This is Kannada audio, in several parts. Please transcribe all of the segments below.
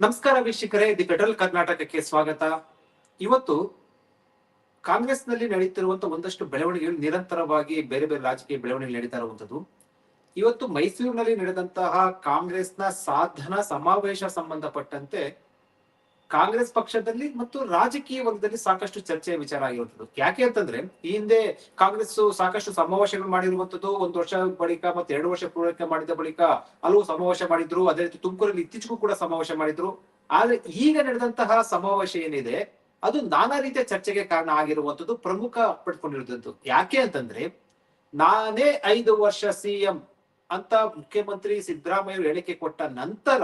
ನಮಸ್ಕಾರ ವೀಕ್ಷಕರೇ ದಿ ಫೆಡರಲ್ ಕರ್ನಾಟಕಕ್ಕೆ ಸ್ವಾಗತ. ಇವತ್ತು ಕಾಂಗ್ರೆಸ್ನಲ್ಲಿ ನಡೀತಿರುವಂತಹ ಒಂದಷ್ಟು ಬೆಳವಣಿಗೆಗಳು ನಿರಂತರವಾಗಿ ಬೇರೆ ಬೇರೆ ರಾಜಕೀಯ ಬೆಳವಣಿಗೆ ನಡೀತಾ ಇರುವಂತದ್ದು ಇವತ್ತು ಮೈಸೂರಿನಲ್ಲಿ ನಡೆದಂತಹ ಕಾಂಗ್ರೆಸ್ನ ಸಾಧನ ಸಮಾವೇಶ ಸಂಬಂಧಪಟ್ಟಂತೆ ಕಾಂಗ್ರೆಸ್ ಪಕ್ಷದಲ್ಲಿ ಮತ್ತು ರಾಜಕೀಯ ವರ್ಗದಲ್ಲಿ ಸಾಕಷ್ಟು ಚರ್ಚೆಯ ವಿಚಾರ ಆಗಿರುವಂತದ್ದು ಯಾಕೆ ಅಂತಂದ್ರೆ, ಈ ಹಿಂದೆ ಕಾಂಗ್ರೆಸ್ ಸಾಕಷ್ಟು ಸಮಾವೇಶಗಳು ಮಾಡಿರುವಂತದ್ದು ಒಂದು ವರ್ಷ ಬಳಿಕ ಮತ್ತೆ ಎರಡು ವರ್ಷ ಪೂರೈಕೆ ಮಾಡಿದ ಬಳಿಕ ಹಲವು ಸಮಾವೇಶ ಮಾಡಿದ್ರು. ಅದೇ ರೀತಿ ತುಮಕೂರಲ್ಲಿ ಇತ್ತೀಚೆಗೂ ಕೂಡ ಸಮಾವೇಶ ಮಾಡಿದ್ರು. ಆದ್ರೆ ಈಗ ನಡೆದಂತಹ ಸಮಾವೇಶ ಏನಿದೆ, ಅದು ನಾನಾ ರೀತಿಯ ಚರ್ಚೆಗೆ ಕಾರಣ ಆಗಿರುವಂತದ್ದು ಪ್ರಮುಖ ಪಡ್ಕೊಂಡಿರುವಂತದ್ದು ಯಾಕೆ ಅಂತಂದ್ರೆ, ನಾನೇ ಐದು ವರ್ಷ ಸಿಎಂ ಅಂತ ಮುಖ್ಯಮಂತ್ರಿ ಸಿದ್ದರಾಮಯ್ಯ ಹೇಳಿಕೆ ಕೊಟ್ಟ ನಂತರ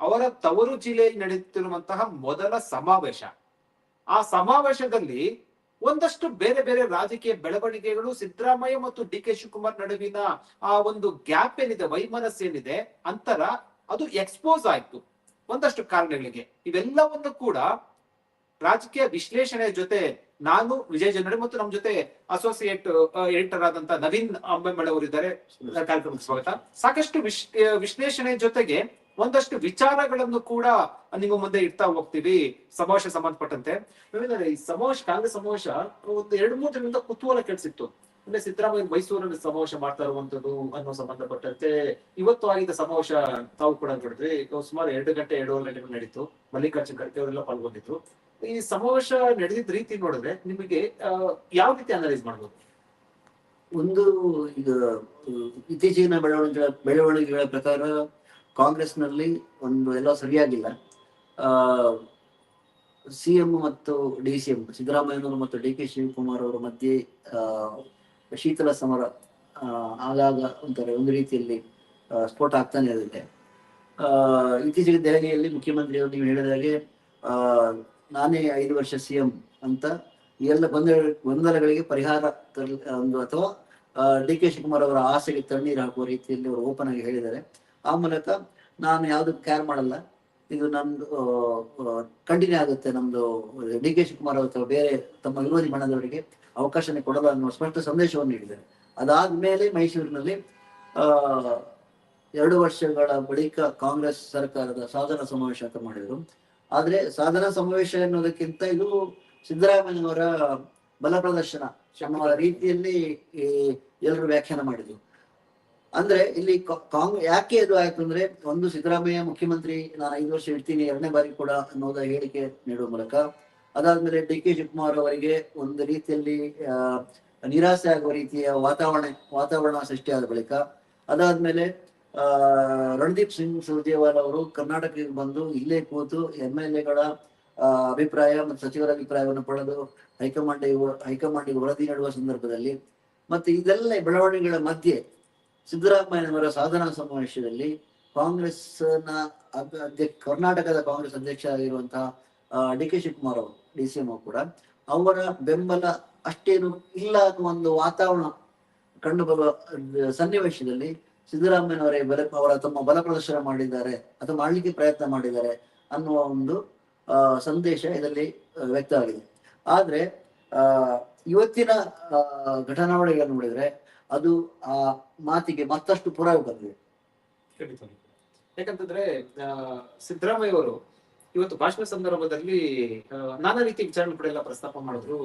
ಅವರ ತವರು ಜಿಲ್ಲೆಯಲ್ಲಿ ನಡೆಯುತ್ತಿರುವಂತಹ ಮೊದಲ ಸಮಾವೇಶ. ಆ ಸಮಾವೇಶದಲ್ಲಿ ಒಂದಷ್ಟು ಬೇರೆ ಬೇರೆ ರಾಜಕೀಯ ಬೆಳವಣಿಗೆಗಳು ಸಿದ್ದರಾಮಯ್ಯ ಮತ್ತು ಡಿ ಕೆ ಶಿವಕುಮಾರ್ ನಡುವಿನ ಆ ಒಂದು ಗ್ಯಾಪ್ ಏನಿದೆ ವೈಮನಸ್ ಏನಿದೆ ಅಂತರ ಅದು ಎಕ್ಸ್ಪೋಸ್ ಆಯ್ತು ಒಂದಷ್ಟು ಕಾರಣಗಳಿಗೆ. ಇವೆಲ್ಲವನ್ನು ಕೂಡ ರಾಜಕೀಯ ವಿಶ್ಲೇಷಣೆ ಜೊತೆ ನಾನು ವಿಜಯ್ ಜನರು ಮತ್ತು ನಮ್ಮ ಜೊತೆ ಅಸೋಸಿಯೇಟ್ ಎಡಿಟರ್ ಆದಂತ ನವೀನ್ ಅಂಬೆಮಳೆ ಅವರು ಇದ್ದಾರೆ ಕಾರ್ಯಕ್ರಮಕ್ಕೆ ಸ್ವಾಗತ. ಸಾಕಷ್ಟು ವಿಶ್ ವಿಶ್ಲೇಷಣೆ ಜೊತೆಗೆ ಒಂದಷ್ಟು ವಿಚಾರಗಳನ್ನು ಕೂಡ ನಿಮ್ಮ ಮುಂದೆ ಇಡ್ತಾ ಹೋಗ್ತೀವಿ ಸಮಾವೇಶ ಸಂಬಂಧಪಟ್ಟಂತೆ. ಈ ಸಮಾವೇಶ ಕಾಂಗ್ರೆಸ್ ಸಮಾವೇಶ ಒಂದು ಎರಡು ಮೂರು ದಿನದಿಂದ ಕುತೂಹಲ ಕೆಡಿಸಿತ್ತು. ಅಂದ್ರೆ ಸಿದ್ದರಾಮಯ್ಯ ಮೈಸೂರಲ್ಲಿ ಸಮಾವೇಶ ಮಾಡ್ತಾ ಇರುವಂತದ್ದು ಅನ್ನೋ ಸಂಬಂಧಪಟ್ಟಂತೆ ಇವತ್ತು ಆಗಿದ್ದ ಸಮಾವೇಶ ತಾವು ಕೂಡ ನೋಡಿದ್ರಿ ಸುಮಾರು ಎರಡು ಗಂಟೆ, ಎರಡೂವರೆ ಗಂಟೆ ನಡೀತು. ಮಲ್ಲಿಕಾರ್ಜುನ್ ಖರ್ಗೆ ಅವರೆಲ್ಲ ಪಾಲ್ಗೊಂಡಿದ್ರು. ಈ ಸಮಾವೇಶ ನಡೆದಿದ್ದ ರೀತಿ ನೋಡಿದ್ರೆ ನಿಮಗೆ ಯಾವ ರೀತಿ ಅನಲೈಸ್ ಮಾಡ್ಬೋದು? ಒಂದು, ಈಗ, ಇತ್ತೀಚಿನ ಬೆಳವಣಿಗೆಗಳ ಬೆಳವಣಿಗೆಗಳ ಪ್ರಕಾರ ಕಾಂಗ್ರೆಸ್ನಲ್ಲಿ ಒಂದು ಎಲ್ಲ ಸರಿಯಾಗಿಲ್ಲ. ಸಿ ಎಂ ಮತ್ತು ಡಿ ಸಿ ಎಂ, ಸಿದ್ದರಾಮಯ್ಯನವರು ಮತ್ತು ಡಿ ಕೆ ಶಿವಕುಮಾರ್ ಅವರ ಮಧ್ಯೆ ಶೀತಲ ಸಮರ ಆಗಾಗ ಅಂತಾರೆ ಒಂದು ರೀತಿಯಲ್ಲಿ ಸ್ಫೋಟ ಆಗ್ತಾನೆ ಇರುತ್ತೆ. ಇತ್ತೀಚೆಗೆ ದೆಹಲಿಯಲ್ಲಿ ಮುಖ್ಯಮಂತ್ರಿಯವರು ನೀವು ಹೇಳಿದ ಹಾಗೆ ನಾನೇ ಐದು ವರ್ಷ ಸಿ ಎಂ ಅಂತ ಎಲ್ಲ ಗೊಂದಲ, ಗೊಂದಲಗಳಿಗೆ ಪರಿಹಾರ ತರಲಿ, ಒಂದು ಅಥವಾ ಡಿ ಕೆ ಶಿವಕುಮಾರ್ ಅವರ ಆಸೆಗೆ ತಣ್ಣೀರು ಹಾಕುವ ರೀತಿಯಲ್ಲಿ ಅವರು ಓಪನ್ ಆಗಿ ಹೇಳಿದ್ದಾರೆ. ಆ ಮೂಲಕ ನಾನು ಯಾವ್ದು ಕೇರ್ ಮಾಡಲ್ಲ. ಇದು ನಂದು ಕಂಟಿನ್ಯೂ ಆಗುತ್ತೆ ನಮ್ದು ಡಿ ಕೆ ಶಿವಕುಮಾರ್ ಅಥವಾ ಬೇರೆ ತಮ್ಮ ವಿರೋಧಿ ಬಣದವರಿಗೆ ಅವಕಾಶ ಕೊಡಲ್ಲ ಅನ್ನುವ ಸ್ಪಷ್ಟ ಸಂದೇಶವನ್ನು ನೀಡಿದ್ದಾರೆ. ಅದಾದ್ಮೇಲೆ ಮೈಸೂರಿನಲ್ಲಿ, ಆ, ಎರಡು ವರ್ಷಗಳ ಬಳಿಕ ಕಾಂಗ್ರೆಸ್ ಸರ್ಕಾರದ ಸಾಧನ ಸಮಾವೇಶ ಅಂತ ಮಾಡಿದ್ರು. ಆದ್ರೆ ಸಾಧನ ಸಮಾವೇಶ ಎನ್ನುವುದಕ್ಕಿಂತ ಇದು ಸಿದ್ದರಾಮಯ್ಯನವರ ಬಲ ಪ್ರದರ್ಶನ ರೀತಿಯಲ್ಲಿ ಎಲ್ಲರೂ ವ್ಯಾಖ್ಯಾನ ಮಾಡಿದ್ರು. ಅಂದ್ರೆ ಇಲ್ಲಿ ಕಾಂಗ್, ಯಾಕೆ ಇದು ಆಯ್ತು ಅಂದ್ರೆ ಒಂದು ಸಿದ್ದರಾಮಯ್ಯ ಮುಖ್ಯಮಂತ್ರಿ, ನಾನು ಐದು ವರ್ಷ ಇಡ್ತೀನಿ ಎರಡನೇ ಬಾರಿ ಕೂಡ ಅನ್ನೋದ ಹೇಳಿಕೆ ನೀಡುವ ಮೂಲಕ. ಅದಾದ್ಮೇಲೆ ಡಿ ಕೆ ಶಿವಕುಮಾರ್ ಅವರಿಗೆ ಒಂದು ರೀತಿಯಲ್ಲಿ ನಿರಾಸೆ ಆಗುವ ರೀತಿಯ ವಾತಾವರಣ ವಾತಾವರಣ ಸೃಷ್ಟಿಯಾದ ಬಳಿಕ. ಅದಾದ್ಮೇಲೆ, ಆ, ರಣದೀಪ್ ಸಿಂಗ್ ಸುರ್ಜೇವಾಲ ಅವರು ಕರ್ನಾಟಕಕ್ಕೆ ಬಂದು ಇಲ್ಲೇ ಕೂತು ಎಂ ಎಲ್ ಎಗಳ ಅಭಿಪ್ರಾಯ ಮತ್ತು ಸಚಿವರ ಅಭಿಪ್ರಾಯವನ್ನು ಪಡೆದು ಹೈಕಮಾಂಡ್ ಹೈಕಮಾಂಡ್ಗೆ ವರದಿ ನೀಡುವ ಸಂದರ್ಭದಲ್ಲಿ. ಮತ್ತೆ ಇದೆಲ್ಲ ಬೆಳವಣಿಗೆಗಳ ಮಧ್ಯೆ ಸಿದ್ದರಾಮಯ್ಯನವರ ಸಾಧನಾ ಸಮಾವೇಶದಲ್ಲಿ ಕಾಂಗ್ರೆಸ್ನ ಅಧ್ಯಕ್ಷ, ಕರ್ನಾಟಕದ ಕಾಂಗ್ರೆಸ್ ಅಧ್ಯಕ್ಷ ಆಗಿರುವಂತಹ ಡಿ ಕೆ ಶಿವಕುಮಾರ್ ಅವರು, ಡಿ ಸಿ ಎಂ ಕೂಡ ಅವರ ಬೆಂಬಲ ಅಷ್ಟೇನು ಇಲ್ಲ ಅನ್ನುವ ಒಂದು ವಾತಾವರಣ ಕಂಡು ಬರುವ ಸನ್ನಿವೇಶದಲ್ಲಿ ಸಿದ್ದರಾಮಯ್ಯನವರೇ ಬಲ, ಅವರ ತಮ್ಮ ಬಲ ಪ್ರದರ್ಶನ ಮಾಡಿದ್ದಾರೆ, ಅಥವಾ ಮಾಡಲಿಕ್ಕೆ ಪ್ರಯತ್ನ ಮಾಡಿದ್ದಾರೆ ಅನ್ನುವ ಒಂದು ಸಂದೇಶ ಇದರಲ್ಲಿ ವ್ಯಕ್ತವಾಗಿದೆ. ಆದ್ರೆ ಇವತ್ತಿನ ಘಟನಾವಳಿಗಳನ್ನು ನೋಡಿದ್ರೆ ಅದು, ಆ ಮಾತಿಗೆ ಮತ್ತಷ್ಟು ಪುರಾವೆ ಬಂದಿದೆ. ಯಾಕಂತಂದ್ರೆ ಸಿದ್ದರಾಮಯ್ಯ ಅವರು ಇವತ್ತು ಭಾಷಣ ಸಂದರ್ಭದಲ್ಲಿ ನಾನಾ ರೀತಿಯ ಎಲ್ಲ ಪ್ರಸ್ತಾಪ ಮಾಡಿದ್ರು.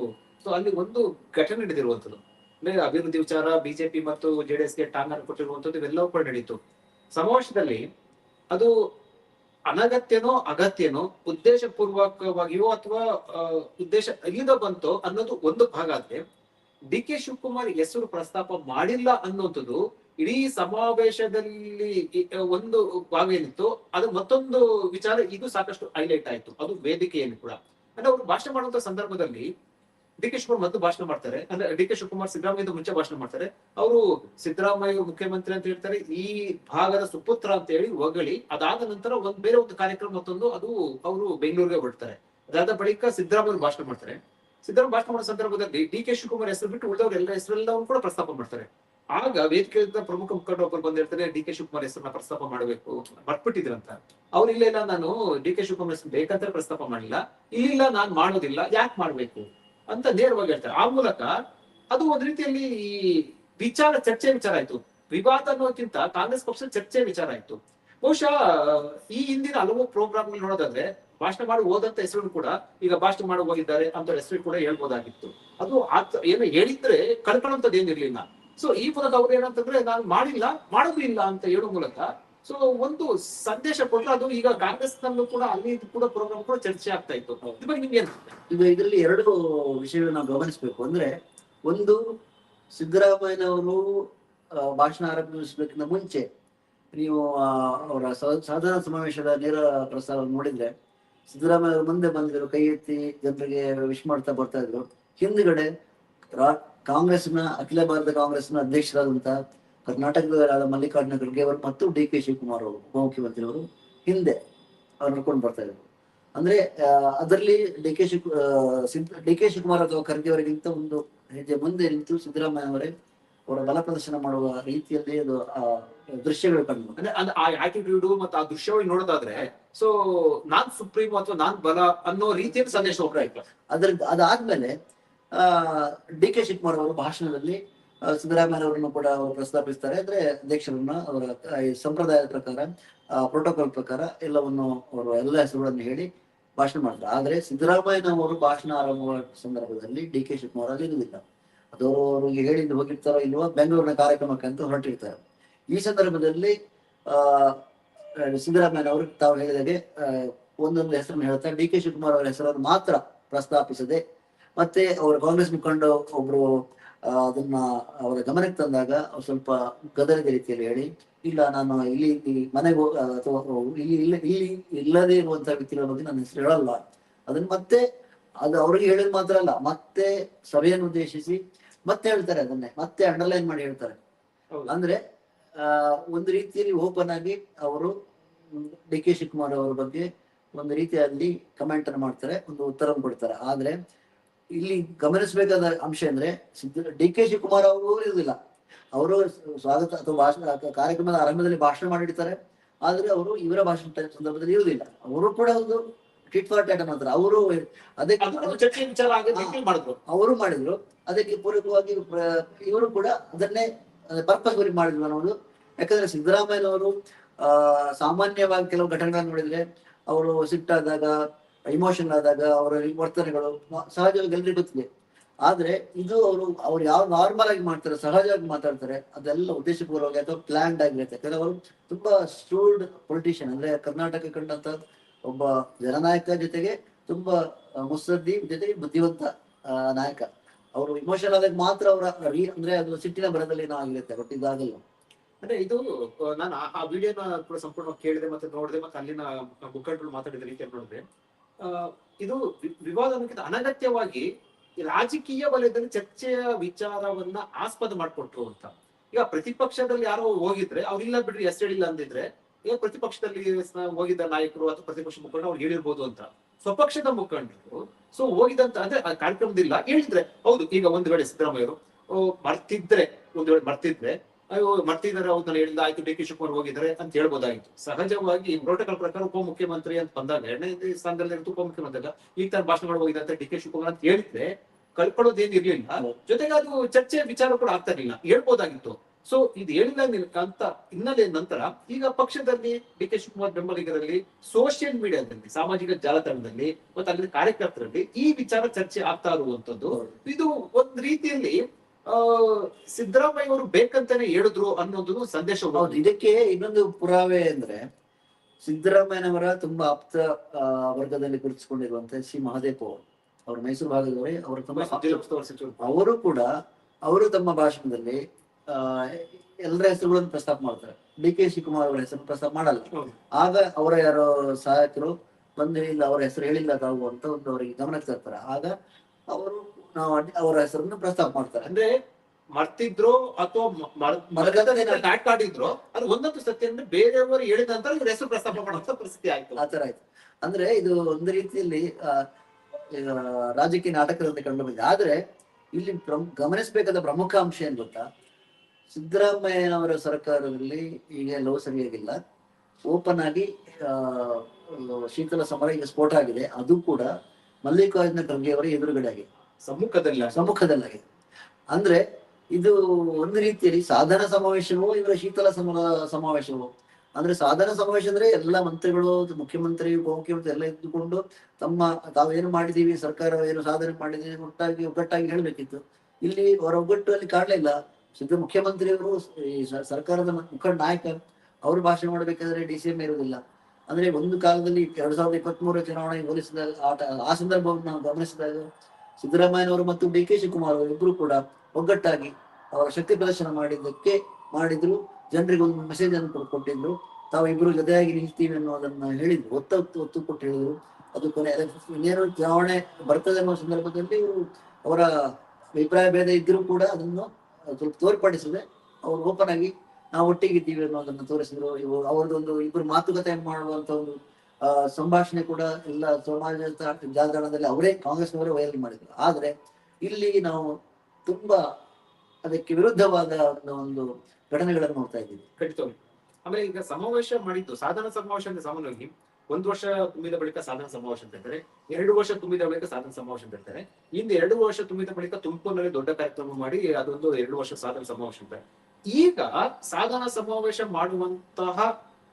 ಸೊ ಅಲ್ಲಿ ಒಂದು ಘಟನೆ ನಡೆದಿರುವಂತದ್ದು ಅಂದ್ರೆ ಅಭಿವೃದ್ಧಿ ವಿಚಾರ, ಬಿಜೆಪಿ ಮತ್ತು ಜೆಡಿಎಸ್ಗೆ ಟಾಂಗರ್ ಕೊಟ್ಟಿರುವಂತದ್ದು ಇವೆಲ್ಲವೂ ಕೂಡ ನಡೀತು. ಸಮಾವೇಶದಲ್ಲಿ ಅದು ಅನಗತ್ಯನೋ ಅಗತ್ಯನೋ ಉದ್ದೇಶ ಪೂರ್ವಕವಾಗಿಯೋ ಅಥವಾ ಉದ್ದೇಶ ಇಲ್ಲಿಂದ ಬಂತೋ ಅನ್ನೋದು ಒಂದು ಭಾಗ ಆದ್ರೆ ಡಿ ಕೆ ಶಿವಕುಮಾರ್ ಹೆಸರು ಪ್ರಸ್ತಾಪ ಮಾಡಿಲ್ಲ ಅನ್ನೋದು ಇಡೀ ಸಮಾವೇಶದಲ್ಲಿ ಒಂದು ಭಾಗ ಏನಿತ್ತು, ಅದು ಮತ್ತೊಂದು ವಿಚಾರ ಇದು ಸಾಕಷ್ಟು ಹೈಲೈಟ್ ಆಯ್ತು. ಅದು ವೇದಿಕೆಯಲ್ಲಿ ಕೂಡ. ಅಂದ್ರೆ ಅವರು ಭಾಷಣ ಮಾಡುವಂತ ಸಂದರ್ಭದಲ್ಲಿ ಡಿ ಕೆ ಶಿವಕುಮಾರ್ ಮತ್ತೆ ಭಾಷಣ ಮಾಡ್ತಾರೆ. ಅಂದ್ರೆ ಡಿ ಕೆ ಶಿವಕುಮಾರ್ ಸಿದ್ದರಾಮಯ್ಯ ಮುಂಚೆ ಭಾಷಣ ಮಾಡ್ತಾರೆ. ಅವರು ಸಿದ್ದರಾಮಯ್ಯ ಮುಖ್ಯಮಂತ್ರಿ ಅಂತ ಹೇಳ್ತಾರೆ. ಈ ಭಾಗದ ಸುಪುತ್ರ ಅಂತ ಹೇಳಿ ಹೊಗಳಿ, ಅದಾದ ನಂತರ ಒಂದ್ ಬೇರೆ ಒಂದು ಕಾರ್ಯಕ್ರಮ ಮತ್ತೊಂದು, ಅದು ಅವರು ಬೆಂಗಳೂರಿಗೆ ಹೊರಡ್ತಾರೆ. ಅದಾದ ಬಳಿಕ ಸಿದ್ದರಾಮಯ್ಯ ಭಾಷಣ ಮಾಡ್ತಾರೆ. ಸಿದ್ದರಾಮಯ್ಯ ಭಾಷಣ ಸಂದರ್ಭದಲ್ಲಿ ಡಿ ಕೆ ಶಿವಕುಮಾರ್ ಹೆಸರು ಬಿಟ್ಟು ಉಳಿದವ್ರ ಎಲ್ಲ ಹೆಸರೆಲ್ಲವನ್ನು ಕೂಡ ಪ್ರಸ್ತಾಪ ಮಾಡ್ತಾರೆ. ಆಗ ವೇದಿಕೆಯಿಂದ ಪ್ರಮುಖ ಮುಖಂಡ ಒಬ್ಬರು ಬಂದಿರ್ತಾರೆ ಹೇಳ್ತಾರೆ, ಡಿ ಕೆ ಶಿವಕುಮಾರ್ ಹೆಸರನ್ನ ಪ್ರಸ್ತಾಪ ಮಾಡಬೇಕು ಮರ್ತ್ಬಿಟ್ಟಿದ್ರಂತ ಅವ್ರು, ಇಲ್ಲ ಇಲ್ಲ, ನಾನು ಡಿ ಕೆ ಶಿವಕುಮಾರ್ ಹೆಸರು ಬೇಕಂತ ಪ್ರಸ್ತಾಪ ಮಾಡಿಲ್ಲ. ಇಲ್ಲ, ನಾನು ಮಾಡೋದಿಲ್ಲ, ಯಾಕೆ ಮಾಡ್ಬೇಕು? ಅಂತ ನೇರವಾಗಿ ಹೇಳ್ತಾರೆ. ಆ ಮೂಲಕ ಅದು ಒಂದ್ ರೀತಿಯಲ್ಲಿ ಈ ವಿಚಾರ, ಚರ್ಚೆ ವಿಚಾರ ಆಯ್ತು. ವಿವಾದ ಅನ್ನೋಕ್ಕಿಂತ ಕಾಂಗ್ರೆಸ್ ಪಕ್ಷದ ಚರ್ಚೆ ವಿಚಾರ ಆಯ್ತು. ಬಹುಶಃ, ಈ ಹಿಂದಿನ ಹಲವು ಪ್ರೋಗ್ರಾಮ್ ನೋಡೋದಾದ್ರೆ ಭಾಷಣ ಮಾಡಿ ಹೋದಂತ ಹೆಸರು ಕೂಡ ಈಗ ಭಾಷಣ ಮಾಡಿ ಹೋಗಿದ್ದಾರೆ ಅಂತ ಹೆಸರು ಕೂಡ ಹೇಳ್ಬೋದಾಗಿತ್ತು. ಅದು ಆತ ಏನೋ ಹೇಳಿದ್ರೆ ಕಳ್ಕೊಳ್ಳೋಂಥದ್ದು ಏನಿರ್ಲಿಲ್ಲ ಸೊ ಈ ಮೂಲಕ ಅವ್ರು ಏನಂತಂದ್ರೆ, ನಾನು ಮಾಡಿಲ್ಲ, ಮಾಡೋದು ಇಲ್ಲ ಅಂತ ಹೇಳೋ ಮೂಲಕ ಸೊ ಒಂದು ಸಂದೇಶ ಕೊಟ್ಟ ಅದು ಈಗ ಕಾಂಗ್ರೆಸ್ ನಲ್ಲೂ ಕೂಡ ಅಲ್ಲಿ ಕೂಡ ಪ್ರೋಗ್ರಾಮ್ ಕೂಡ ಚರ್ಚೆ ಆಗ್ತಾ ಇತ್ತು. ನಿಮ್ಗೆ ಏನ್? ಈಗ ಇದರಲ್ಲಿ ಎರಡು ವಿಷಯಗಳನ್ನ ನಾವು ಗಮನಿಸಬೇಕು. ಅಂದ್ರೆ ಒಂದು, ಸಿದ್ದರಾಮಯ್ಯನವರು ಭಾಷಣ ಆರಂಭಿಸಬೇಕಿಂತ ಮುಂಚೆ ನೀವು ಅವರ ಸಾಧಾರಣ ಸಮಾವೇಶದ ನೇರ ಪ್ರಸಾರ ನೋಡಿದ್ರೆ ಸಿದ್ದರಾಮಯ್ಯ ಮುಂದೆ ಬಂದಿದ್ರು, ಕೈ ಎತ್ತಿ ಜನರಿಗೆ ವಿಶ್ ಮಾಡ್ತಾ ಬರ್ತಾ ಇದ್ರು. ಹಿಂದ್ಗಡೆ ಕಾಂಗ್ರೆಸ್ನ, ಅಖಿಲ ಭಾರತ ಕಾಂಗ್ರೆಸ್ನ ಅಧ್ಯಕ್ಷರಾದಂತಹ ಕರ್ನಾಟಕದ ಮಲ್ಲಿಕಾರ್ಜುನ ಖರ್ಗೆ ಅವರು ಮತ್ತು ಡಿ ಕೆ ಶಿವಕುಮಾರ್ ಅವರು, ಉಪಮುಖ್ಯಮಂತ್ರಿ ಅವರು ಹಿಂದೆ ಅವ್ರು ನಡ್ಕೊಂಡು ಬರ್ತಾ ಇದ್ರು. ಅಂದ್ರೆ ಅದರಲ್ಲಿ D K Shiva D K Shivakumar ಅಥವಾ ಖರ್ಗೆ ಅವರಿಗಿಂತ ಒಂದು ಹೆಜ್ಜೆ ಮುಂದೆ ನಿಂತು ಸಿದ್ದರಾಮಯ್ಯ ಅವರೇ ಅವರ ಬಲ ಪ್ರದರ್ಶನ ಮಾಡುವ ರೀತಿಯಲ್ಲಿ ಅದು ದೃಶ್ಯಗಳು ಕಂಡು ಅಂದ್ರೆ ಅದ್ ಆ ಆಟಿಟ್ಯೂಡ್ ಮತ್ತೆ ಆ ದೃಶ್ಯವಾಗಿ ನೋಡೋದಾದ್ರೆ ಸೊ ನಾನ್ ಸುಪ್ರೀಂ ಅಥವಾ ನಾನ್ ಬಲ ಅನ್ನೋ ರೀತಿಯಲ್ಲಿ ಸಂದೇಶ ಹೋಗ್ತಾ ಇತ್ತು. ಅದ್ರ ಅದಾದ್ಮೇಲೆ, ಆ, ಡಿ ಕೆ ಶಿವಕುಮಾರ್ ಅವರು ಭಾಷಣದಲ್ಲಿ ಸಿದ್ದರಾಮಯ್ಯ ಅವರನ್ನು ಕೂಡ ಅವರು ಪ್ರಸ್ತಾಪಿಸ್ತಾರೆ. ಅಂದ್ರೆ ಅಧ್ಯಕ್ಷರನ್ನ ಅವರ ಸಂಪ್ರದಾಯದ ಪ್ರಕಾರ ಪ್ರೋಟೋಕಾಲ್ ಪ್ರಕಾರ ಎಲ್ಲವನ್ನು ಅವರು, ಎಲ್ಲ ಹೆಸರುಗಳನ್ನು ಹೇಳಿ ಭಾಷಣ ಮಾಡ್ತಾರೆ ಆದ್ರೆ ಸಿದ್ದರಾಮಯ್ಯನವರು ಭಾಷಣ ಆರಂಭ ಸಂದರ್ಭದಲ್ಲಿ ಡಿ ಕೆ ಶಿವಕುಮಾರ್ ಅಲ್ಲಿ ಇರುವುದಿಲ್ಲ. ಅದು ಅವರಿಗೆ ಹೇಳಿದ್ದು ಹೋಗಿರ್ತಾರೋ ಇಲ್ವೋ ಬೆಂಗಳೂರಿನ ಕಾರ್ಯಕ್ರಮಕ್ಕೆ ಅಂತ ಹೊರಟಿರ್ತಾರೆ. ಈ ಸಂದರ್ಭದಲ್ಲಿ ಆ ಸಿದ್ದರಾಮಯ್ಯನವರು ತಾವು ಹೇಳಿದಾಗೆ ಒಂದೊಂದು ಹೆಸರನ್ನು ಹೇಳ್ತಾರೆ ಡಿ ಕೆ ಶಿವಕುಮಾರ್ ಅವರ ಹೆಸರನ್ನು ಮಾತ್ರ ಪ್ರಸ್ತಾಪಿಸದೆ ಮತ್ತೆ ಅವರು ಕಾಂಗ್ರೆಸ್ ಮುಖಂಡ ಒಬ್ರು ಅದನ್ನ ಅವರ ಗಮನಕ್ಕೆ ತಂದಾಗ ಅವ್ರು ಸ್ವಲ್ಪ ಗದರಿದ ರೀತಿಯಲ್ಲಿ ಹೇಳಿ ಇಲ್ಲ ನಾನು ಇಲ್ಲಿ ಮನೆಗೆ ಹೋಗ ಅಥವಾ ಇಲ್ಲಿ ಇಲ್ಲ ಇಲ್ಲಿ ಇಲ್ಲದೆ ಇರುವಂತಹ ವ್ಯಕ್ತಿಗಳ ಬಗ್ಗೆ ನನ್ನ ಹೆಸರು ಹೇಳಲ್ಲ ಅದನ್ನ ಮತ್ತೆ ಅದು ಅವ್ರಿಗೆ ಹೇಳಿದ್ ಮಾತ್ರ ಅಲ್ಲ ಮತ್ತೆ ಸಭೆಯನ್ನು ಉದ್ದೇಶಿಸಿ ಮತ್ತೆ ಹೇಳ್ತಾರೆ ಅದನ್ನೇ ಮತ್ತೆ ಅಂಡರ್ಲೈನ್ ಮಾಡಿ ಹೇಳ್ತಾರೆ. ಅಂದ್ರೆ ಒಂದು ರೀತಿಯಲ್ಲಿ ಓಪನ್ ಆಗಿ ಅವರು ಡಿ ಕೆ ಶಿವಕುಮಾರ್ ಅವರ ಬಗ್ಗೆ ಒಂದು ರೀತಿಯಲ್ಲಿ ಕಮೆಂಟ್ ಅನ್ನು ಮಾಡ್ತಾರೆ ಒಂದು ಉತ್ತರ ಕೊಡ್ತಾರೆ. ಆದ್ರೆ ಇಲ್ಲಿ ಗಮನಿಸಬೇಕಾದ ಅಂಶ ಅಂದ್ರೆ ಡಿ ಕೆ ಶಿವಕುಮಾರ್ ಅವರು ಇರುವುದಿಲ್ಲ. ಅವರು ಸ್ವಾಗತ ಅಥವಾ ಭಾಷಣ ಕಾರ್ಯಕ್ರಮದ ಆರಂಭದಲ್ಲಿ ಭಾಷಣ ಮಾಡಿಡ್ತಾರೆ ಆದ್ರೆ ಅವರು ಇವರ ಭಾಷಣ ಸಂದರ್ಭದಲ್ಲಿ ಇರುವುದಿಲ್ಲ. ಅವರು ಕೂಡ ಒಂದು ಟಿಟ್ ಫಾರ್ ಟ್ಯಾಟ್ ಮಾಡ್ತಾರೆ. ಅವರು ಅದಕ್ಕೆ ಅವರು ಮಾಡಿದ್ರು. ಅದಕ್ಕೆ ಪೂರಕವಾಗಿ ಇವರು ಕೂಡ ಅದನ್ನೇ ಪರ್ಪಸ್ ಗುರಿ ಮಾಡಿದ್ವಿ ಅನ್ನೋದು ಯಾಕಂದ್ರೆ ಸಿದ್ದರಾಮಯ್ಯನವರು, ಆ, ಸಾಮಾನ್ಯವಾಗಿ ಕೆಲವು ಘಟನೆಗಳನ್ನ ನೋಡಿದ್ರೆ ಅವರು ಸಿಟ್ಟಾದಾಗ ಇಮೋಷನ್ ಆದಾಗ, ಅವರ ವರ್ತನೆಗಳು ಸಹಜವಾಗಿ ಎಲ್ರಿಗೂ ಗೊತ್ತಿದೆ. ಆದ್ರೆ ಇದು ಅವರು, ಅವ್ರು ಯಾವ ನಾರ್ಮಲ್ ಆಗಿ ಮಾಡ್ತಾರೆ, ಸಹಜವಾಗಿ ಮಾತಾಡ್ತಾರೆ, ಅದೆಲ್ಲ ಉದ್ದೇಶಪೂರ್ವವಾಗಿ ಅಥವಾ ಪ್ಲಾನ್ಡ್ ಆಗಿರುತ್ತೆ. ಯಾಕಂದ್ರೆ ತುಂಬಾ ಸ್ಟೂಲ್ಡ್ ಪೊಲಿಟಿಷಿಯನ್ ಅಂದ್ರೆ ಕರ್ನಾಟಕ ಕಂಡಂತ ಒಬ್ಬ ಜನನಾಯಕ ಜೊತೆಗೆ ತುಂಬಾ ಮುತ್ಸದ್ದಿ ಜೊತೆಗೆ ಬುದ್ಧಿವಂತ ನಾಯಕ. ಅವರು ಇಮೋಷನ್ ಆದಾಗ ಮಾತ್ರ ಅವರ ರೀ ಅಂದ್ರೆ ಅದು ಸಿಟ್ಟಿನ ಬರದಲ್ಲಿ ನಾವು ಆಗಿರುತ್ತೆ ಬಟ್ ಇದಾಗಲ್ಲ. ಅಂದ್ರೆ ಇದು ನಾನು ಆ- ವಿಡಿಯೋನ ಕೂಡ ಸಂಪೂರ್ಣವಾಗಿ ಕೇಳಿದೆ ಮತ್ತೆ ನೋಡಿದೆ ಮತ್ತೆ ಅಲ್ಲಿನ ಮುಖಂಡರು ಮಾತಾಡಿದ ರೀತಿ ನೋಡಿದೆ ಆ, ಇದು ವಿವಾದ ಅನ್ನೋಕ್ಕಿಂತ ಅನಗತ್ಯವಾಗಿ ರಾಜಕೀಯ ವಲಯದಲ್ಲಿ ಚರ್ಚೆಯ ವಿಚಾರವನ್ನ ಆಸ್ಪದ ಮಾಡ್ಕೊಟ್ರು ಅಂತ. ಈಗ ಪ್ರತಿಪಕ್ಷದಲ್ಲಿ ಯಾರೋ ಹೋಗಿದ್ರೆ ಅವ್ರಿಲ್ಲ ಬಿಡ್ರಿ ಎಸ್ ಎಡ್ ಇಲ್ಲ ಅಂದಿದ್ರೆ ಈಗ ಪ್ರತಿಪಕ್ಷದಲ್ಲಿ ಹೋಗಿದ್ದ ನಾಯಕರು ಅಥವಾ ಪ್ರತಿಪಕ್ಷ ಮುಖಂಡ ಅವ್ರು ಹೇಳಿರ್ಬೋದು ಅಂತ. ಸ್ವಪಕ್ಷದ ಮುಖಂಡರು ಸೊ ಹೋಗಿದಂತ ಅಂದ್ರೆ ಆ ಕಾರ್ಯಕ್ರಮದಿಲ್ಲ ಹೇಳಿದ್ರೆ ಹೌದು ಈಗ ಒಂದ್ ವೇಳೆ ಸಿದ್ದರಾಮಯ್ಯರು ಓ, ಮರ್ತಿದ್ರೆ ಒಂದ್ ವೇಳೆ ಮರ್ತಿದ್ರೆ ಅಯ್ಯೋ ಮರ್ತಿದ್ದಾರೆ ಹೌದು ನಾನು ಹೇಳಿಲ್ಲ ಆಯ್ತು ಡಿ ಕೆ ಶಿವಕುಮಾರ್ ಹೋಗಿದ್ದಾರೆ ಅಂತ ಹೇಳ್ಬೋದಾಗಿತ್ತು. ಸಹಜವಾಗಿ ಪ್ರೋಟೋಕಾಲ್ ಪ್ರಕಾರ ಉಪಮುಖ್ಯಮಂತ್ರಿ ಅಂತ ಬಂದಾಗ ಎರಡನೇ ಸ್ಥಾನದಲ್ಲಿ ಉಪಮುಖ್ಯಮಂತ್ರಿ ಈಗ ತಾನು ಭಾಷಣ ಮಾಡಿ ಹೋಗಿದೆ ಅಂತ ಡಿ ಕೆ ಶಿವಕುಮಾರ್ ಅಂತ ಹೇಳಿದ್ರೆ ಕಳ್ಕೊಳ್ಳೋದೇನ್ ಇರ್ಲಿಲ್ಲ. ಜೊತೆಗೆ ಅದು ಚರ್ಚೆ ವಿಚಾರ ಕೂಡ ಆಗ್ತಾ ಇರ್ಲಿಲ್ಲ. ಹೇಳ್ಬೋದಾಗಿತ್ತು. ಸೊ ಇದು ಹೇಳಿಲ್ಲ ನಿಲ್ಕ ಅಂತ ಹಿನ್ನೆಲೆ ನಂತರ ಈಗ ಪಕ್ಷದಲ್ಲಿ ಡಿ ಕೆ ಶಿವಕುಮಾರ್ ಬೆಂಬಲಿಗರಲ್ಲಿ ಸೋಷಿಯಲ್ ಮೀಡಿಯಾದಲ್ಲಿ ಸಾಮಾಜಿಕ ಜಾಲತಾಣದಲ್ಲಿ ಮತ್ತೆ ಅಲ್ಲಿ ಕಾರ್ಯಕರ್ತರಲ್ಲಿ ಈ ವಿಚಾರ ಚರ್ಚೆ ಆಗ್ತಾ ಇರುವಂತದ್ದು ಇದು ಒಂದ್ ರೀತಿಯಲ್ಲಿ ಆ ಸಿದ್ದರಾಮಯ್ಯ ಅವರು ಬೇಕಂತಾನೆ ಹೇಳಿದ್ರು ಅನ್ನೋದು ಸಂದೇಶ ಇದಕ್ಕೆ ಇನ್ನೊಂದು ಪುರಾವೆ ಅಂದ್ರೆ ಸಿದ್ದರಾಮಯ್ಯನವರ ತುಂಬಾ ಆಪ್ತ ವರ್ಗದಲ್ಲಿ ಗುರುತಿಸಿಕೊಂಡಿರುವಂತ ಸಿ ಮಹಾದೇವ್ ಅವರು. ಅವರು ಮೈಸೂರು ಭಾಗದವರೇ ಅವರು ತುಂಬಾ ಅವರು ಕೂಡ ಅವರು ತಮ್ಮ ಭಾಷಣದಲ್ಲಿ ಎಲ್ಲರ ಹೆಸರುಗಳನ್ನು ಪ್ರಸ್ತಾಪ ಮಾಡ್ತಾರೆ. ಡಿ ಕೆ ಶಿವಕುಮಾರ್ ಅವರ ಹೆಸರು ಪ್ರಸ್ತಾಪ ಮಾಡಲ್ಲ. ಆಗ ಅವರ ಯಾರೋ ಸಹಾಯಕರು ಬಂದು ಇಲ್ಲ ಅವರ ಹೆಸರು ಹೇಳಿಲ್ಲ ತಾವು ಅಂತ ಒಂದು ಅವರಿಗೆ ಗಮನಕ್ಕೆ ತರ್ತಾರೆ. ಆಗ ಅವರು ನಾವು ಅವರ ಹೆಸರನ್ನು ಪ್ರಸ್ತಾಪ ಮಾಡ್ತಾರೆ. ಅಂದ್ರೆ ಮರ್ತಿದ್ರು ಅಥವಾ ಅದು ಒಂದೊಂದು ಸತ್ಯ ಅಂದ್ರೆ ಬೇರೆಯವರು ಹೇಳಿದ ನಂತರ ಇವ್ರ ಹೆಸರು ಪ್ರಸ್ತಾಪ ಮಾಡುವಂತ ಪರಿಸ್ಥಿತಿ ಆಯ್ತು. ಆತರ ಆಯ್ತು. ಅಂದ್ರೆ ಇದು ಒಂದು ರೀತಿಯಲ್ಲಿ ರಾಜಕೀಯ ನಾಟಕದಂತೆ ಕಂಡು ಬಂದಿದೆ. ಆದ್ರೆ ಇಲ್ಲಿ ಗಮನಿಸಬೇಕಾದ ಪ್ರಮುಖ ಅಂಶ ಏನ್ ಗೊತ್ತಾ? ಸಿದ್ದರಾಮಯ್ಯನವರ ಸರ್ಕಾರದಲ್ಲಿ ಈಗ ಲವ್ ಸರಿಯಾಗಿಲ್ಲ ಓಪನ್ ಆಗಿ ಆ, ಶೀತಲ ಸಮರ ಈಗ ಸ್ಫೋಟ ಆಗಿದೆ. ಅದು ಕೂಡ ಮಲ್ಲಿಕಾರ್ಜುನ ಖರ್ಗೆ ಅವರ ಎದುರುಗಡೆ ಆಗಿದೆ ಸಮ್ಮುಖದಲ್ಲಿ ಸಮ್ಮುಖದಲ್ಲಾಗಿದೆ. ಅಂದ್ರೆ ಇದು ಒಂದು ರೀತಿಯಲ್ಲಿ ಸಾಧನ ಸಮಾವೇಶವೋ ಇವರ ಶೀತಲ ಸಮರ ಸಮಾವೇಶವೋ? ಅಂದ್ರೆ ಸಾಧನ ಸಮಾವೇಶ ಅಂದ್ರೆ ಎಲ್ಲ ಮಂತ್ರಿಗಳು ಮುಖ್ಯಮಂತ್ರಿ ಉಪಮುಖ್ಯಮಂತ್ರಿ ಎಲ್ಲ ಇದ್ದುಕೊಂಡು ತಮ್ಮ ತಾವೇನು ಮಾಡಿದೀವಿ ಸರ್ಕಾರ ಏನು ಸಾಧನೆ ಮಾಡಿದೀವಿ ಒಟ್ಟಾಗಿ ಒಗ್ಗಟ್ಟಾಗಿ ಹೇಳ್ಬೇಕಿತ್ತು. ಇಲ್ಲಿ ಅವರ ಒಗ್ಗಟ್ಟು ಅಲ್ಲಿ ಕಾಣಲಿಲ್ಲ ಸಿದ್ದ ಮುಖ್ಯಮಂತ್ರಿಯವರು ಈ ಸರ್ಕಾರದ ಮುಖಂಡ ನಾಯಕ ಅವರು ಭಾಷಣ ಮಾಡಬೇಕಾದ್ರೆ ಡಿ ಸಿ ಎಂ ಇರುವುದಿಲ್ಲ. ಅಂದ್ರೆ ಒಂದು ಕಾಲದಲ್ಲಿ ಎರಡ್ ಸಾವಿರದ ಇಪ್ಪತ್ತ್ ಮೂರ ಚುನಾವಣೆ ಹೋಲಿಸಿದ, ಆ ಸಂದರ್ಭವನ್ನು ನಾವು ಗಮನಿಸಿದಾಗ ಸಿದ್ದರಾಮಯ್ಯನವರು ಮತ್ತು ಡಿ ಕೆ ಶಿವಕುಮಾರ್ ಅವರು ಇಬ್ಬರು ಕೂಡ ಒಗ್ಗಟ್ಟಾಗಿ ಅವರ ಶಕ್ತಿ ಪ್ರದರ್ಶನ ಮಾಡಿದ್ದಕ್ಕೆ, ಮಾಡಿದ್ರು. ಜನರಿಗೆ ಒಂದು ಮೆಸೇಜ್ ಅನ್ನು ಕೊಟ್ಟಿದ್ರು. ತಾವು ಇಬ್ರು ಜೊತೆಯಾಗಿ ನಿಲ್ತೀವಿ ಅನ್ನೋದನ್ನ ಹೇಳಿದ್ರು. ಒತ್ತ, ಒತ್ತು ಒತ್ತು ಕೊಟ್ಟು ಹೇಳಿದ್ರು. ಅದು ಕೊನೆ ಇನ್ನೇನು ಚುನಾವಣೆ ಬರ್ತದೆ ಅನ್ನೋ ಸಂದರ್ಭದಲ್ಲಿ ಅವರ ಅಭಿಪ್ರಾಯ ಭೇದ ಇದ್ರೂ ಕೂಡ ಅದನ್ನು ಸ್ವಲ್ಪ ತೋರ್ಪಡಿಸಿದ್ರೆ ಅವ್ರು ಓಪನ್ ಆಗಿ ನಾವು ಒಟ್ಟಿಗಿದ್ದೀವಿ ಅನ್ನೋದನ್ನ ತೋರಿಸಿದ್ರು. ಇವು ಅವ್ರದ್ದೊಂದು ಇಬ್ಬರು ಮಾತುಕತೆ ಮಾಡುವಂತ ಒಂದು ಸಂಭಾಷಣೆ ಕೂಡ ಎಲ್ಲ ಸಮಾಜ ಜಾಗರಣದಲ್ಲಿ ಅವರೇ ಕಾಂಗ್ರೆಸ್ನವರೇ ವೈರಲ್ ಮಾಡಿದ್ರು. ಆದ್ರೆ ಇಲ್ಲಿ ನಾವು ತುಂಬಾ ಅದಕ್ಕೆ ವಿರುದ್ಧವಾದ ಒಂದು ಒಂದು ಘಟನೆಗಳನ್ನು ನೋಡ್ತಾ ಇದ್ದೀವಿ. ಖಂಡಿತ ಆಮೇಲೆ ಈಗ ಸಮಾವೇಶ ಮಾಡಿದ್ದು, ಸಾಧಾರಣ ಸಮಾವೇಶ ಅಂದ್ರೆ ಸಾಮಾನ್ಯವಾಗಿ ಒಂದು ವರ್ಷ ತುಂಬಿದ ಬಳಿಕ ಸಾಧನ ಸಮಾವೇಶ ಅಂತ ಹೇಳ್ತಾರೆ. ಎರಡು ವರ್ಷ ತುಂಬಿದ ಬಳಿಕ ಸಾಧನ ಸಮಾವೇಶ ಅಂತ ಹೇಳ್ತಾರೆ. ಇನ್ನು ಎರಡು ವರ್ಷ ತುಂಬಿದ ಬಳಿಕ ತುಮಕೂರಿನಲ್ಲಿ ದೊಡ್ಡ ಕಾರ್ಯಕ್ರಮ ಮಾಡಿ ಅದೊಂದು ಎರಡು ವರ್ಷ ಸಾಧನ ಸಮಾವೇಶ ಅಂತ ಈಗ ಸಾಧನ ಸಮಾವೇಶ ಮಾಡುವಂತಹ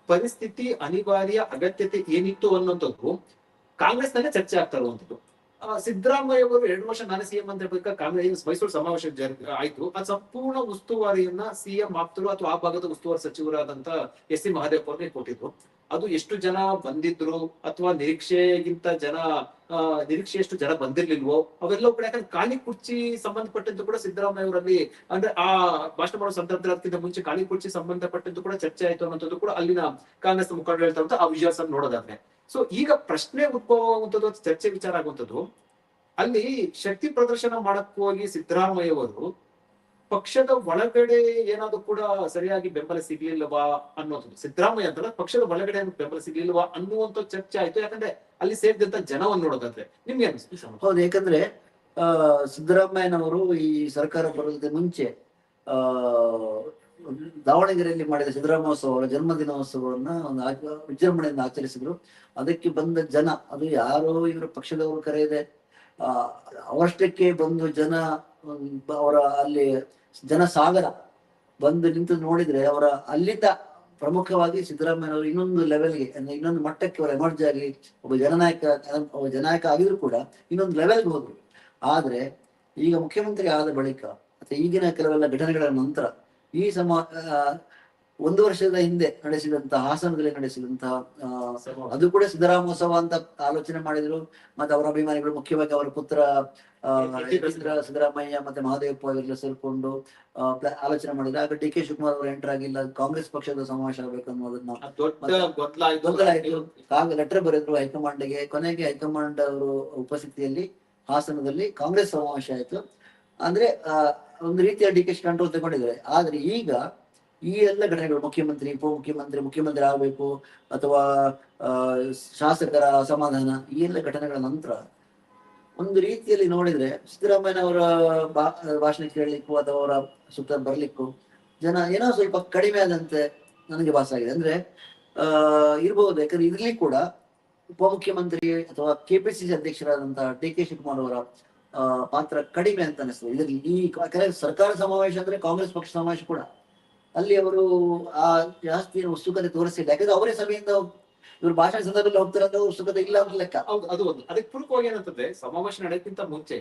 ಪರಿಸ್ಥಿತಿ, ಅನಿವಾರ್ಯ ಅಗತ್ಯತೆ ಏನಿತ್ತು ಅನ್ನೋಂಥದ್ದು ಕಾಂಗ್ರೆಸ್ನಲ್ಲೇ ಚರ್ಚೆ ಆಗ್ತಾ ಇರುವಂತದ್ದು ಸಿದ್ದರಾಮಯ್ಯ ಅವರು ಎರಡು ವರ್ಷ ನಾನು ಸಿಎಂ ಅಂತ ಹೇಳ್ಬೇಕಾ ಕಾಂಗ್ರೆಸ್ ಮೈಸೂರು ಸಮಾವೇಶ ಆಯ್ತು. ಆ ಸಂಪೂರ್ಣ ಉಸ್ತುವಾರಿಯನ್ನ ಸಿಎಂ ಆಪ್ತರು ಅಥವಾ ಆ ಭಾಗದ ಉಸ್ತುವಾರಿ ಸಚಿವರಾದಂತ ಎಸ್ ಸಿ ಮಹಾದೇವ್ ಅವ್ರಿಗೆ ಕೊಟ್ಟಿದ್ರು. ಅದು ಎಷ್ಟು ಜನ ಬಂದಿದ್ರು ಅಥವಾ ನಿರೀಕ್ಷೆಗಿಂತ ಜನ ನಿರೀಕ್ಷೆ ಎಷ್ಟು ಜನ ಬಂದಿರ್ಲಿಲ್ವೋ, ಅವೆಲ್ಲೋ ಕೂಡ ಯಾಕಂದ್ರೆ ಖಾಲಿ ಕುರ್ಚಿ ಸಂಬಂಧಪಟ್ಟಂತೂ ಕೂಡ ಸಿದ್ದರಾಮಯ್ಯ ಅವರಲ್ಲಿ ಅಂದ್ರೆ ಆ ಭಾಷಣ ಮಾಡೋ ಸಂದರ್ಭದಲ್ಲಿ ಅದಕ್ಕಿಂತ ಮುಂಚೆ ಖಾಲಿ ಕುರ್ಚಿ ಸಂಬಂಧಪಟ್ಟಂತೂ ಕೂಡ ಚರ್ಚೆ ಆಯ್ತು ಅನ್ನೋದು ಕೂಡ ಅಲ್ಲಿನ ಕಾಂಗ್ರೆಸ್ ಮುಖಂಡರು ಹೇಳ್ತಾ ಆ ವಿಶ್ವಾಸ ನೋಡೋದಾದ್ರೆ. ಸೊ ಈಗ ಪ್ರಶ್ನೆ ಉದ್ಭವ ಆಗುವಂಥದ್ದು ಚರ್ಚೆ ವಿಚಾರ ಆಗುವಂಥದ್ದು, ಅಲ್ಲಿ ಶಕ್ತಿ ಪ್ರದರ್ಶನ ಮಾಡಕ್ ಹೋಗಿ ಸಿದ್ದರಾಮಯ್ಯ ಪಕ್ಷದ ಒಳಗಡೆ ಏನಾದ್ರು ಕೂಡ ಸರಿಯಾಗಿ ಬೆಂಬಲ ಸಿಗ್ಲಿಲ್ಲವಾ ಅನ್ನೋದು. ಸಿದ್ದರಾಮಯ್ಯ ಅಂತಲ್ಲ, ಪಕ್ಷದ ಒಳಗಡೆ ಬೆಂಬಲ ಸಿಗ್ಲಿಲ್ವಾ ಅನ್ನುವಂತ ಚರ್ಚೆ ಆಯ್ತು. ಯಾಕಂದ್ರೆ ಅಲ್ಲಿ ಸೇರಿದಂತ ಜನವನ್ನು ನೋಡೋದಾದ್ರೆ ನಿಮ್ಗೆ ಅನಿಸ್ತು ಹೌದು, ಯಾಕಂದ್ರೆ, ಆ, ಸಿದ್ದರಾಮಯ್ಯನವರು ಈ ಸರ್ಕಾರ ಬರೋದಕ್ಕೆ ಮುಂಚೆ, ಆ, ದಾವಣಗೆರೆಯಲ್ಲಿ ಮಾಡಿದ ಸಿದ್ದರಾಮೋತ್ಸವ ಅವರ ಜನ್ಮ ದಿನೋತ್ಸವವನ್ನ ಒಂದು ವಿಜೃಂಭಣೆಯಿಂದ ಆಚರಿಸಿದ್ರು. ಅದಕ್ಕೆ ಬಂದ ಜನ, ಅದು ಯಾರೋ ಇವರ ಪಕ್ಷದವರು ಕರೆಯದೆ, ಆ, ಅವಷ್ಟಕ್ಕೆ ಬಂದು ಜನ, ಅವರ ಅಲ್ಲಿ ಜನ ಸಾಗರ ಬಂದು ನಿಂತು ನೋಡಿದ್ರೆ ಅವರ ಅಲ್ಲಿದ್ದ ಪ್ರಮುಖವಾಗಿ ಸಿದ್ದರಾಮಯ್ಯನವರು ಇನ್ನೊಂದು ಲೆವೆಲ್ಗೆ ಅಂದ್ರೆ ಇನ್ನೊಂದು ಮಟ್ಟಕ್ಕೆ ಅವರು ಎಮರ್ಜ್ ಆಗಿ ಒಬ್ಬ ಜನನಾಯಕ ಒಬ್ಬ ಜನನಾಯಕ ಆಗಿದ್ರು ಕೂಡ ಇನ್ನೊಂದು ಲೆವೆಲ್ಗೆ ಹೋದ್ರು. ಆದ್ರೆ ಈಗ ಮುಖ್ಯಮಂತ್ರಿ ಆದ ಬಳಿಕ, ಮತ್ತೆ ಈಗಿನ ಕೆಲವೆಲ್ಲ ಘಟನೆಗಳ ನಂತರ ಈ ಸಮ ಒಂದು ವರ್ಷದ ಹಿಂದೆ ನಡೆಸಿದಂತಹ ಹಾಸನದಲ್ಲಿ ನಡೆಸಿದಂತಹ ಅದು ಕೂಡ ಸಿದ್ದರಾಮೋತ್ಸವ ಅಂತ ಆಲೋಚನೆ ಮಾಡಿದ್ರು. ಮತ್ತೆ ಅವರ ಅಭಿಮಾನಿಗಳು ಮುಖ್ಯವಾಗಿ ಅವರ ಪುತ್ರ ಸಿದ್ದರಾಮಯ್ಯ. ಮತ್ತೆ ಮಹಾದೇವಪ್ಪ ಅವರೆಲ್ಲ ಸೇರ್ಕೊಂಡು ಆಲೋಚನೆ ಮಾಡಿದ್ರು. ಆಗ ಡಿ ಕೆ ಶಿವಕುಮಾರ್ ಅವರು ಎಂಟರ್ ಆಗಿಲ್ಲ. ಕಾಂಗ್ರೆಸ್ ಪಕ್ಷದ ಸಮಾವೇಶ ಆಗಬೇಕು ಅನ್ನೋದನ್ನ ಲೆಟರ್ ಬರೆದ್ರು ಹೈಕಮಾಂಡ್ಗೆ ಕೊನೆಗೆ ಹೈಕಮಾಂಡ್ ಅವರು ಉಪಸ್ಥಿತಿಯಲ್ಲಿ ಹಾಸನದಲ್ಲಿ ಕಾಂಗ್ರೆಸ್ ಸಮಾವೇಶ ಆಯ್ತು. ಅಂದ್ರೆ ಒಂದು ರೀತಿಯ ಡಿ ಕೆ ಕಂಟ್ರೋಲ್ ತಗೊಂಡಿದ್ದಾರೆ. ಆದ್ರೆ ಈಗ ಈ ಎಲ್ಲ ಘಟನೆಗಳು, ಮುಖ್ಯಮಂತ್ರಿ, ಉಪಮುಖ್ಯಮಂತ್ರಿ, ಮುಖ್ಯಮಂತ್ರಿ ಆಗಬೇಕು ಅಥವಾ ಶಾಸಕರ ಅಸಮಾಧಾನ, ಈ ಎಲ್ಲ ಘಟನೆಗಳ ನಂತರ ಒಂದು ರೀತಿಯಲ್ಲಿ ನೋಡಿದ್ರೆ ಸಿದ್ದರಾಮಯ್ಯನವರ ಬಾ- ಭಾಷಣ ಕೇಳಲಿಕ್ಕೂ ಅಥವಾ ಅವರ ಸುತ್ತ ಬರ್ಲಿಕ್ಕೂ ಜನ ಏನೋ ಸ್ವಲ್ಪ ಕಡಿಮೆ ಆದಂತೆ ನನಗೆ ಭಾಸ ಆಗಿದೆ. ಅಂದ್ರೆ, ಆ ಇರ್ಬಹುದು ಯಾಕಂದ್ರೆ ಇರ್ಲಿ ಕೂಡ ಉಪಮುಖ್ಯಮಂತ್ರಿ ಅಥವಾ ಕೆಪಿಸಿಸಿ ಅಧ್ಯಕ್ಷರಾದಂತಹ ಡಿ ಕೆ ಶಿವಕುಮಾರ್ ಅವರ ಪಾತ್ರ ಕಡಿಮೆ ಅಂತ ಅನಿಸ್ತದೆ. ಇದರಲ್ಲಿ ಈ ಸರ್ಕಾರ ಸಮಾವೇಶ ಅಂದ್ರೆ ಕಾಂಗ್ರೆಸ್ ಪಕ್ಷ ಸಮಾವೇಶ ಕೂಡ. ಅಲ್ಲಿ ಅವರು ಆ ಜಾಸ್ತಿ ಉತ್ಸುಕತೆ ತೋರಿಸಿಲ್ಲ. ಯಾಕಂದ್ರೆ ಅವರೇ ಸಭೆಯಿಂದ ಇವರು ಭಾಷಣ ಸಂದರ್ಭದಲ್ಲಿ ಹೋಗ್ತಾರೆ ಅಂದ್ರೆ ಉತ್ಸುಕತೆ ಇಲ್ಲ ಅಂತ ಲೆಕ್ಕ. ಹೌದು, ಅದು ಒಂದು. ಅದಕ್ಕೆ ಪೂರಕವಾಗಿ ಏನಂತಂದ್ರೆ, ಸಮಾವೇಶ ನಡೆಯಕ್ಕಿಂತ ಮುಂಚೆ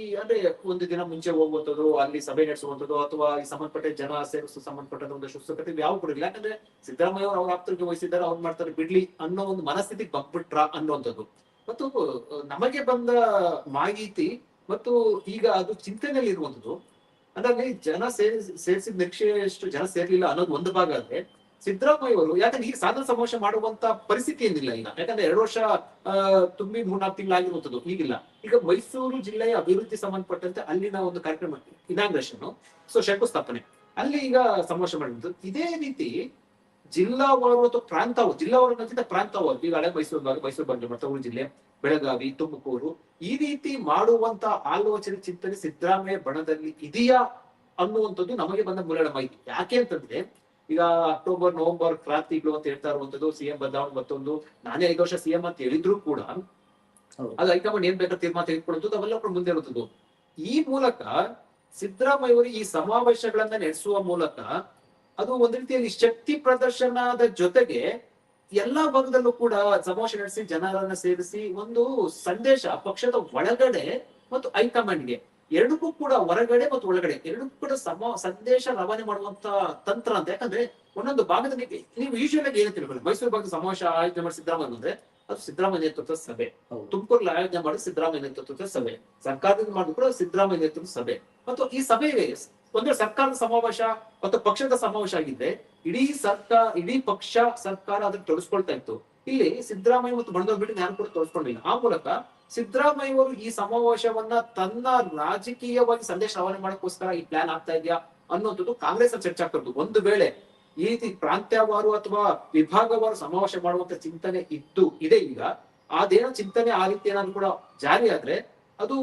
ಈ ಅಂದ್ರೆ ಒಂದು ದಿನ ಮುಂಚೆ ಹೋಗುವಂಥದ್ದು, ಅಲ್ಲಿ ಸಭೆ ನಡೆಸುವಂಥದ್ದು, ಅಥವಾ ಈ ಸಂಬಂಧಪಟ್ಟ ಜನ ಸೇರಿಸ ಸಂಬಂಧಪಟ್ಟ ಒಂದು ಶುಸ್ತಕತೆ ಯಾವ ಕೊಡಿಲ್ಲ ಯಾಕಂದ್ರೆ ಸಿದ್ದರಾಮಯ್ಯ ಅವರು ಆಪ್ತರಿಗೆ ವಹಿಸಿದ್ದಾರೆ ಅವ್ರು ಮಾಡ್ತಾರೆ, ಬಿಡ್ಲಿ ಅನ್ನೋ ಒಂದು ಮನಸ್ಥಿತಿಗೆ ಬಂದ್ಬಿಟ್ರ ಅನ್ನುವಂಥದ್ದು ಮತ್ತು ನಮಗೆ ಬಂದ ಮಾಹಿತಿ ಮತ್ತು ಈಗ ಅದು ಚಿಂತನೆಯಲ್ಲಿ ಇರುವಂತದ್ದು ಅಂದ್ರೆ ಅಲ್ಲಿ ಜನ ಸೇರಿ, ಸೇರಿಸಿದ ನಿರೀಕ್ಷೆಯಷ್ಟು ಜನ ಸೇರ್ಲಿಲ್ಲ ಅನ್ನೋದು ಒಂದು ಭಾಗ ಆದ್ರೆ ಸಿದ್ದರಾಮಯ್ಯ ಅವರು ಯಾಕಂದ್ರೆ ಈಗ ಸಾಧನ ಸಮೋಷ ಮಾಡುವಂತ ಪರಿಸ್ಥಿತಿ ಏನಿಲ್ಲ ಈಗ. ಯಾಕಂದ್ರೆ ಎರಡು ವರ್ಷ ತುಂಬಿ ಮೂರ್ನಾಲ್ಕು ತಿಂಗಳಾಗಿರುವಂತದ್ದು ಈಗಿಲ್ಲ. ಈಗ ಮೈಸೂರು ಜಿಲ್ಲೆಯ ಅಭಿವೃದ್ಧಿ ಸಂಬಂಧಪಟ್ಟಂತೆ ಅಲ್ಲಿನ ಒಂದು ಕಾರ್ಯಕ್ರಮ ಇನಾಗ್ರೇಷನ್ ಸೊ ಶಂಕುಸ್ಥಾಪನೆ. ಅಲ್ಲಿ ಈಗ ಸಮಾವೇಶ ಮಾಡಿದ್ದು ಇದೇ ರೀತಿ ಜಿಲ್ಲಾವಾರು ಅಥವಾ ಪ್ರಾಂತವು ಜಿಲ್ಲಾವಾರು ಪ್ರಾಂತವಾರು ಈಗ ಹಳೆ ಮೈಸೂರು ಭಾಗ, ಮೈಸೂರು ಬಂದು ಮತ್ತೂರು ಜಿಲ್ಲೆ. ಬೆಳಗಾವಿ ತುಮಕೂರು ಈ ರೀತಿ ಮಾಡುವಂತ ಆಲೋಚನೆ ಚಿಂತನೆ ಸಿದ್ದರಾಮಯ್ಯ ಬಣದಲ್ಲಿ ಇದೆಯಾ ಅನ್ನುವಂಥದ್ದು ನಮಗೆ ಬಂದ ಮೂಲಗಳ ಮಾಹಿತಿ ಯಾಕೆ ಅಂತಂದ್ರೆ ಈಗ ಅಕ್ಟೋಬರ್ ನವೆಂಬರ್ ಕ್ರಾಂತಿಗಳು ಅಂತ ಹೇಳ್ತಾ ಇರುವಂತದ್ದು ಸಿಎಂ ಬದಲಾವಣೆ ಮತ್ತೊಂದು ನಾನೇ ಐದು ವರ್ಷ ಸಿಎಂ ಅಂತ ಹೇಳಿದ್ರು ಕೂಡ. ಅದು ಹೈಕಮಾಂಡ್ ಏನ್ ಬೇಕಾದ್ರೆ ತೀರ್ಮಾನ ತೆಗೆದುಕೊಳ್ಳುವುದು ಅವೆಲ್ಲ ಕೂಡ ಮುಂದೆ ಇರುತ್ತದ್ದು ಈ ಮೂಲಕ ಸಿದ್ದರಾಮಯ್ಯ ಅವರು ಈ ಸಮಾವೇಶಗಳನ್ನ ನಡೆಸುವ ಮೂಲಕ ಅದು ಒಂದ್ ರೀತಿಯಲ್ಲಿ ಶಕ್ತಿ ಪ್ರದರ್ಶನದ ಜೊತೆಗೆ ಎಲ್ಲಾ ಭಾಗದಲ್ಲೂ ಕೂಡ ಸಮಾವೇಶ ನಡೆಸಿ ಜನರನ್ನ ಸೇರಿಸಿ ಒಂದು ಸಂದೇಶ ಪಕ್ಷದ ಒಳಗಡೆ ಮತ್ತು ಹೈಕಮಾಂಡ್ಗೆ ಎರಡಕ್ಕೂ ಕೂಡ ಹೊರಗಡೆ ಮತ್ತು ಒಳಗಡೆ. ಎರಡಕ್ಕೂ ಕೂಡ ಸಮ ಸಂದೇಶ ರವಾನೆ ಮಾಡುವಂತ ತಂತ್ರ ಅಂತ. ಯಾಕಂದ್ರೆ ಒಂದೊಂದು ಭಾಗದಲ್ಲಿ ನೀವು ಯೂಶುವಲ್ ಆಗಿ ಏನು ತಿಳ್ಕೊಳ್ಳಿ ಮೈಸೂರು ಭಾಗದ ಸಮಾವೇಶ ಆಯೋಜನೆ ಮಾಡಿ ಸಿದ್ದರಾಮಯ್ಯ ಅಂದ್ರೆ ಅದು ಸಿದ್ದರಾಮಯ್ಯ ನೇತೃತ್ವದ ಸಭೆ. ತುಮಕೂರಲ್ಲಿ ಆಯೋಜನೆ ಮಾಡಿ ಸಿದ್ದರಾಮಯ್ಯ ನೇತೃತ್ವದ ಸಭೆ. ಸರ್ಕಾರದಿಂದ ಮಾಡಿದ್ರು ಕೂಡ ಸಿದ್ದರಾಮಯ್ಯ ನೇತೃತ್ವದ ಸಭೆ. ಮತ್ತು ಈ ಸಭೆಗೆ ಒಂದು ಸರ್ಕಾರದ ಸಮಾವೇಶ ಮತ್ತು ಪಕ್ಷದ ಸಮಾವೇಶ ಆಗಿದ್ರೆ ಇಡೀ ಸರ್ಕಾರ ಇಡೀ ಪಕ್ಷ ಸರ್ಕಾರ ಅದಕ್ಕೆ ತೊಡಸ್ಕೊಳ್ತಾ ಇತ್ತು. ಇಲ್ಲಿ ಸಿದ್ದರಾಮಯ್ಯ ಮತ್ತು ಬಣದವ್ರು ಬಿಟ್ಟು ನಾನು ಕೂಡ ತೊಡಸ್ಕೊಂಡಿಲ್ಲ. ಆ ಮೂಲಕ ಸಿದ್ದರಾಮಯ್ಯ ಅವರು ಈ ಸಮಾವೇಶವನ್ನ ತನ್ನ ರಾಜಕೀಯವಾಗಿ ಸಂದೇಶ ರವಾನೆ ಮಾಡಕ್ಕೋಸ್ಕರ ಈ ಪ್ಲಾನ್ ಆಗ್ತಾ ಇದೆಯಾ ಅನ್ನೋಂಥದ್ದು ಕಾಂಗ್ರೆಸ್ ಅಲ್ಲಿ ಚರ್ಚೆ ಆಗ್ತದ್ದು ಒಂದು ವೇಳೆ ಈ ರೀತಿ ಪ್ರಾಂತ್ಯವಾರು ಅಥವಾ ವಿಭಾಗವಾರು ಸಮಾವೇಶ ಮಾಡುವಂತ ಚಿಂತನೆ ಇತ್ತು ಇದೆ ಈಗ. ಅದೇನೋ ಚಿಂತನೆ ಆ ರೀತಿ ಏನಾದ್ರು ಕೂಡ ಜಾರಿ ಆದ್ರೆ ಅದು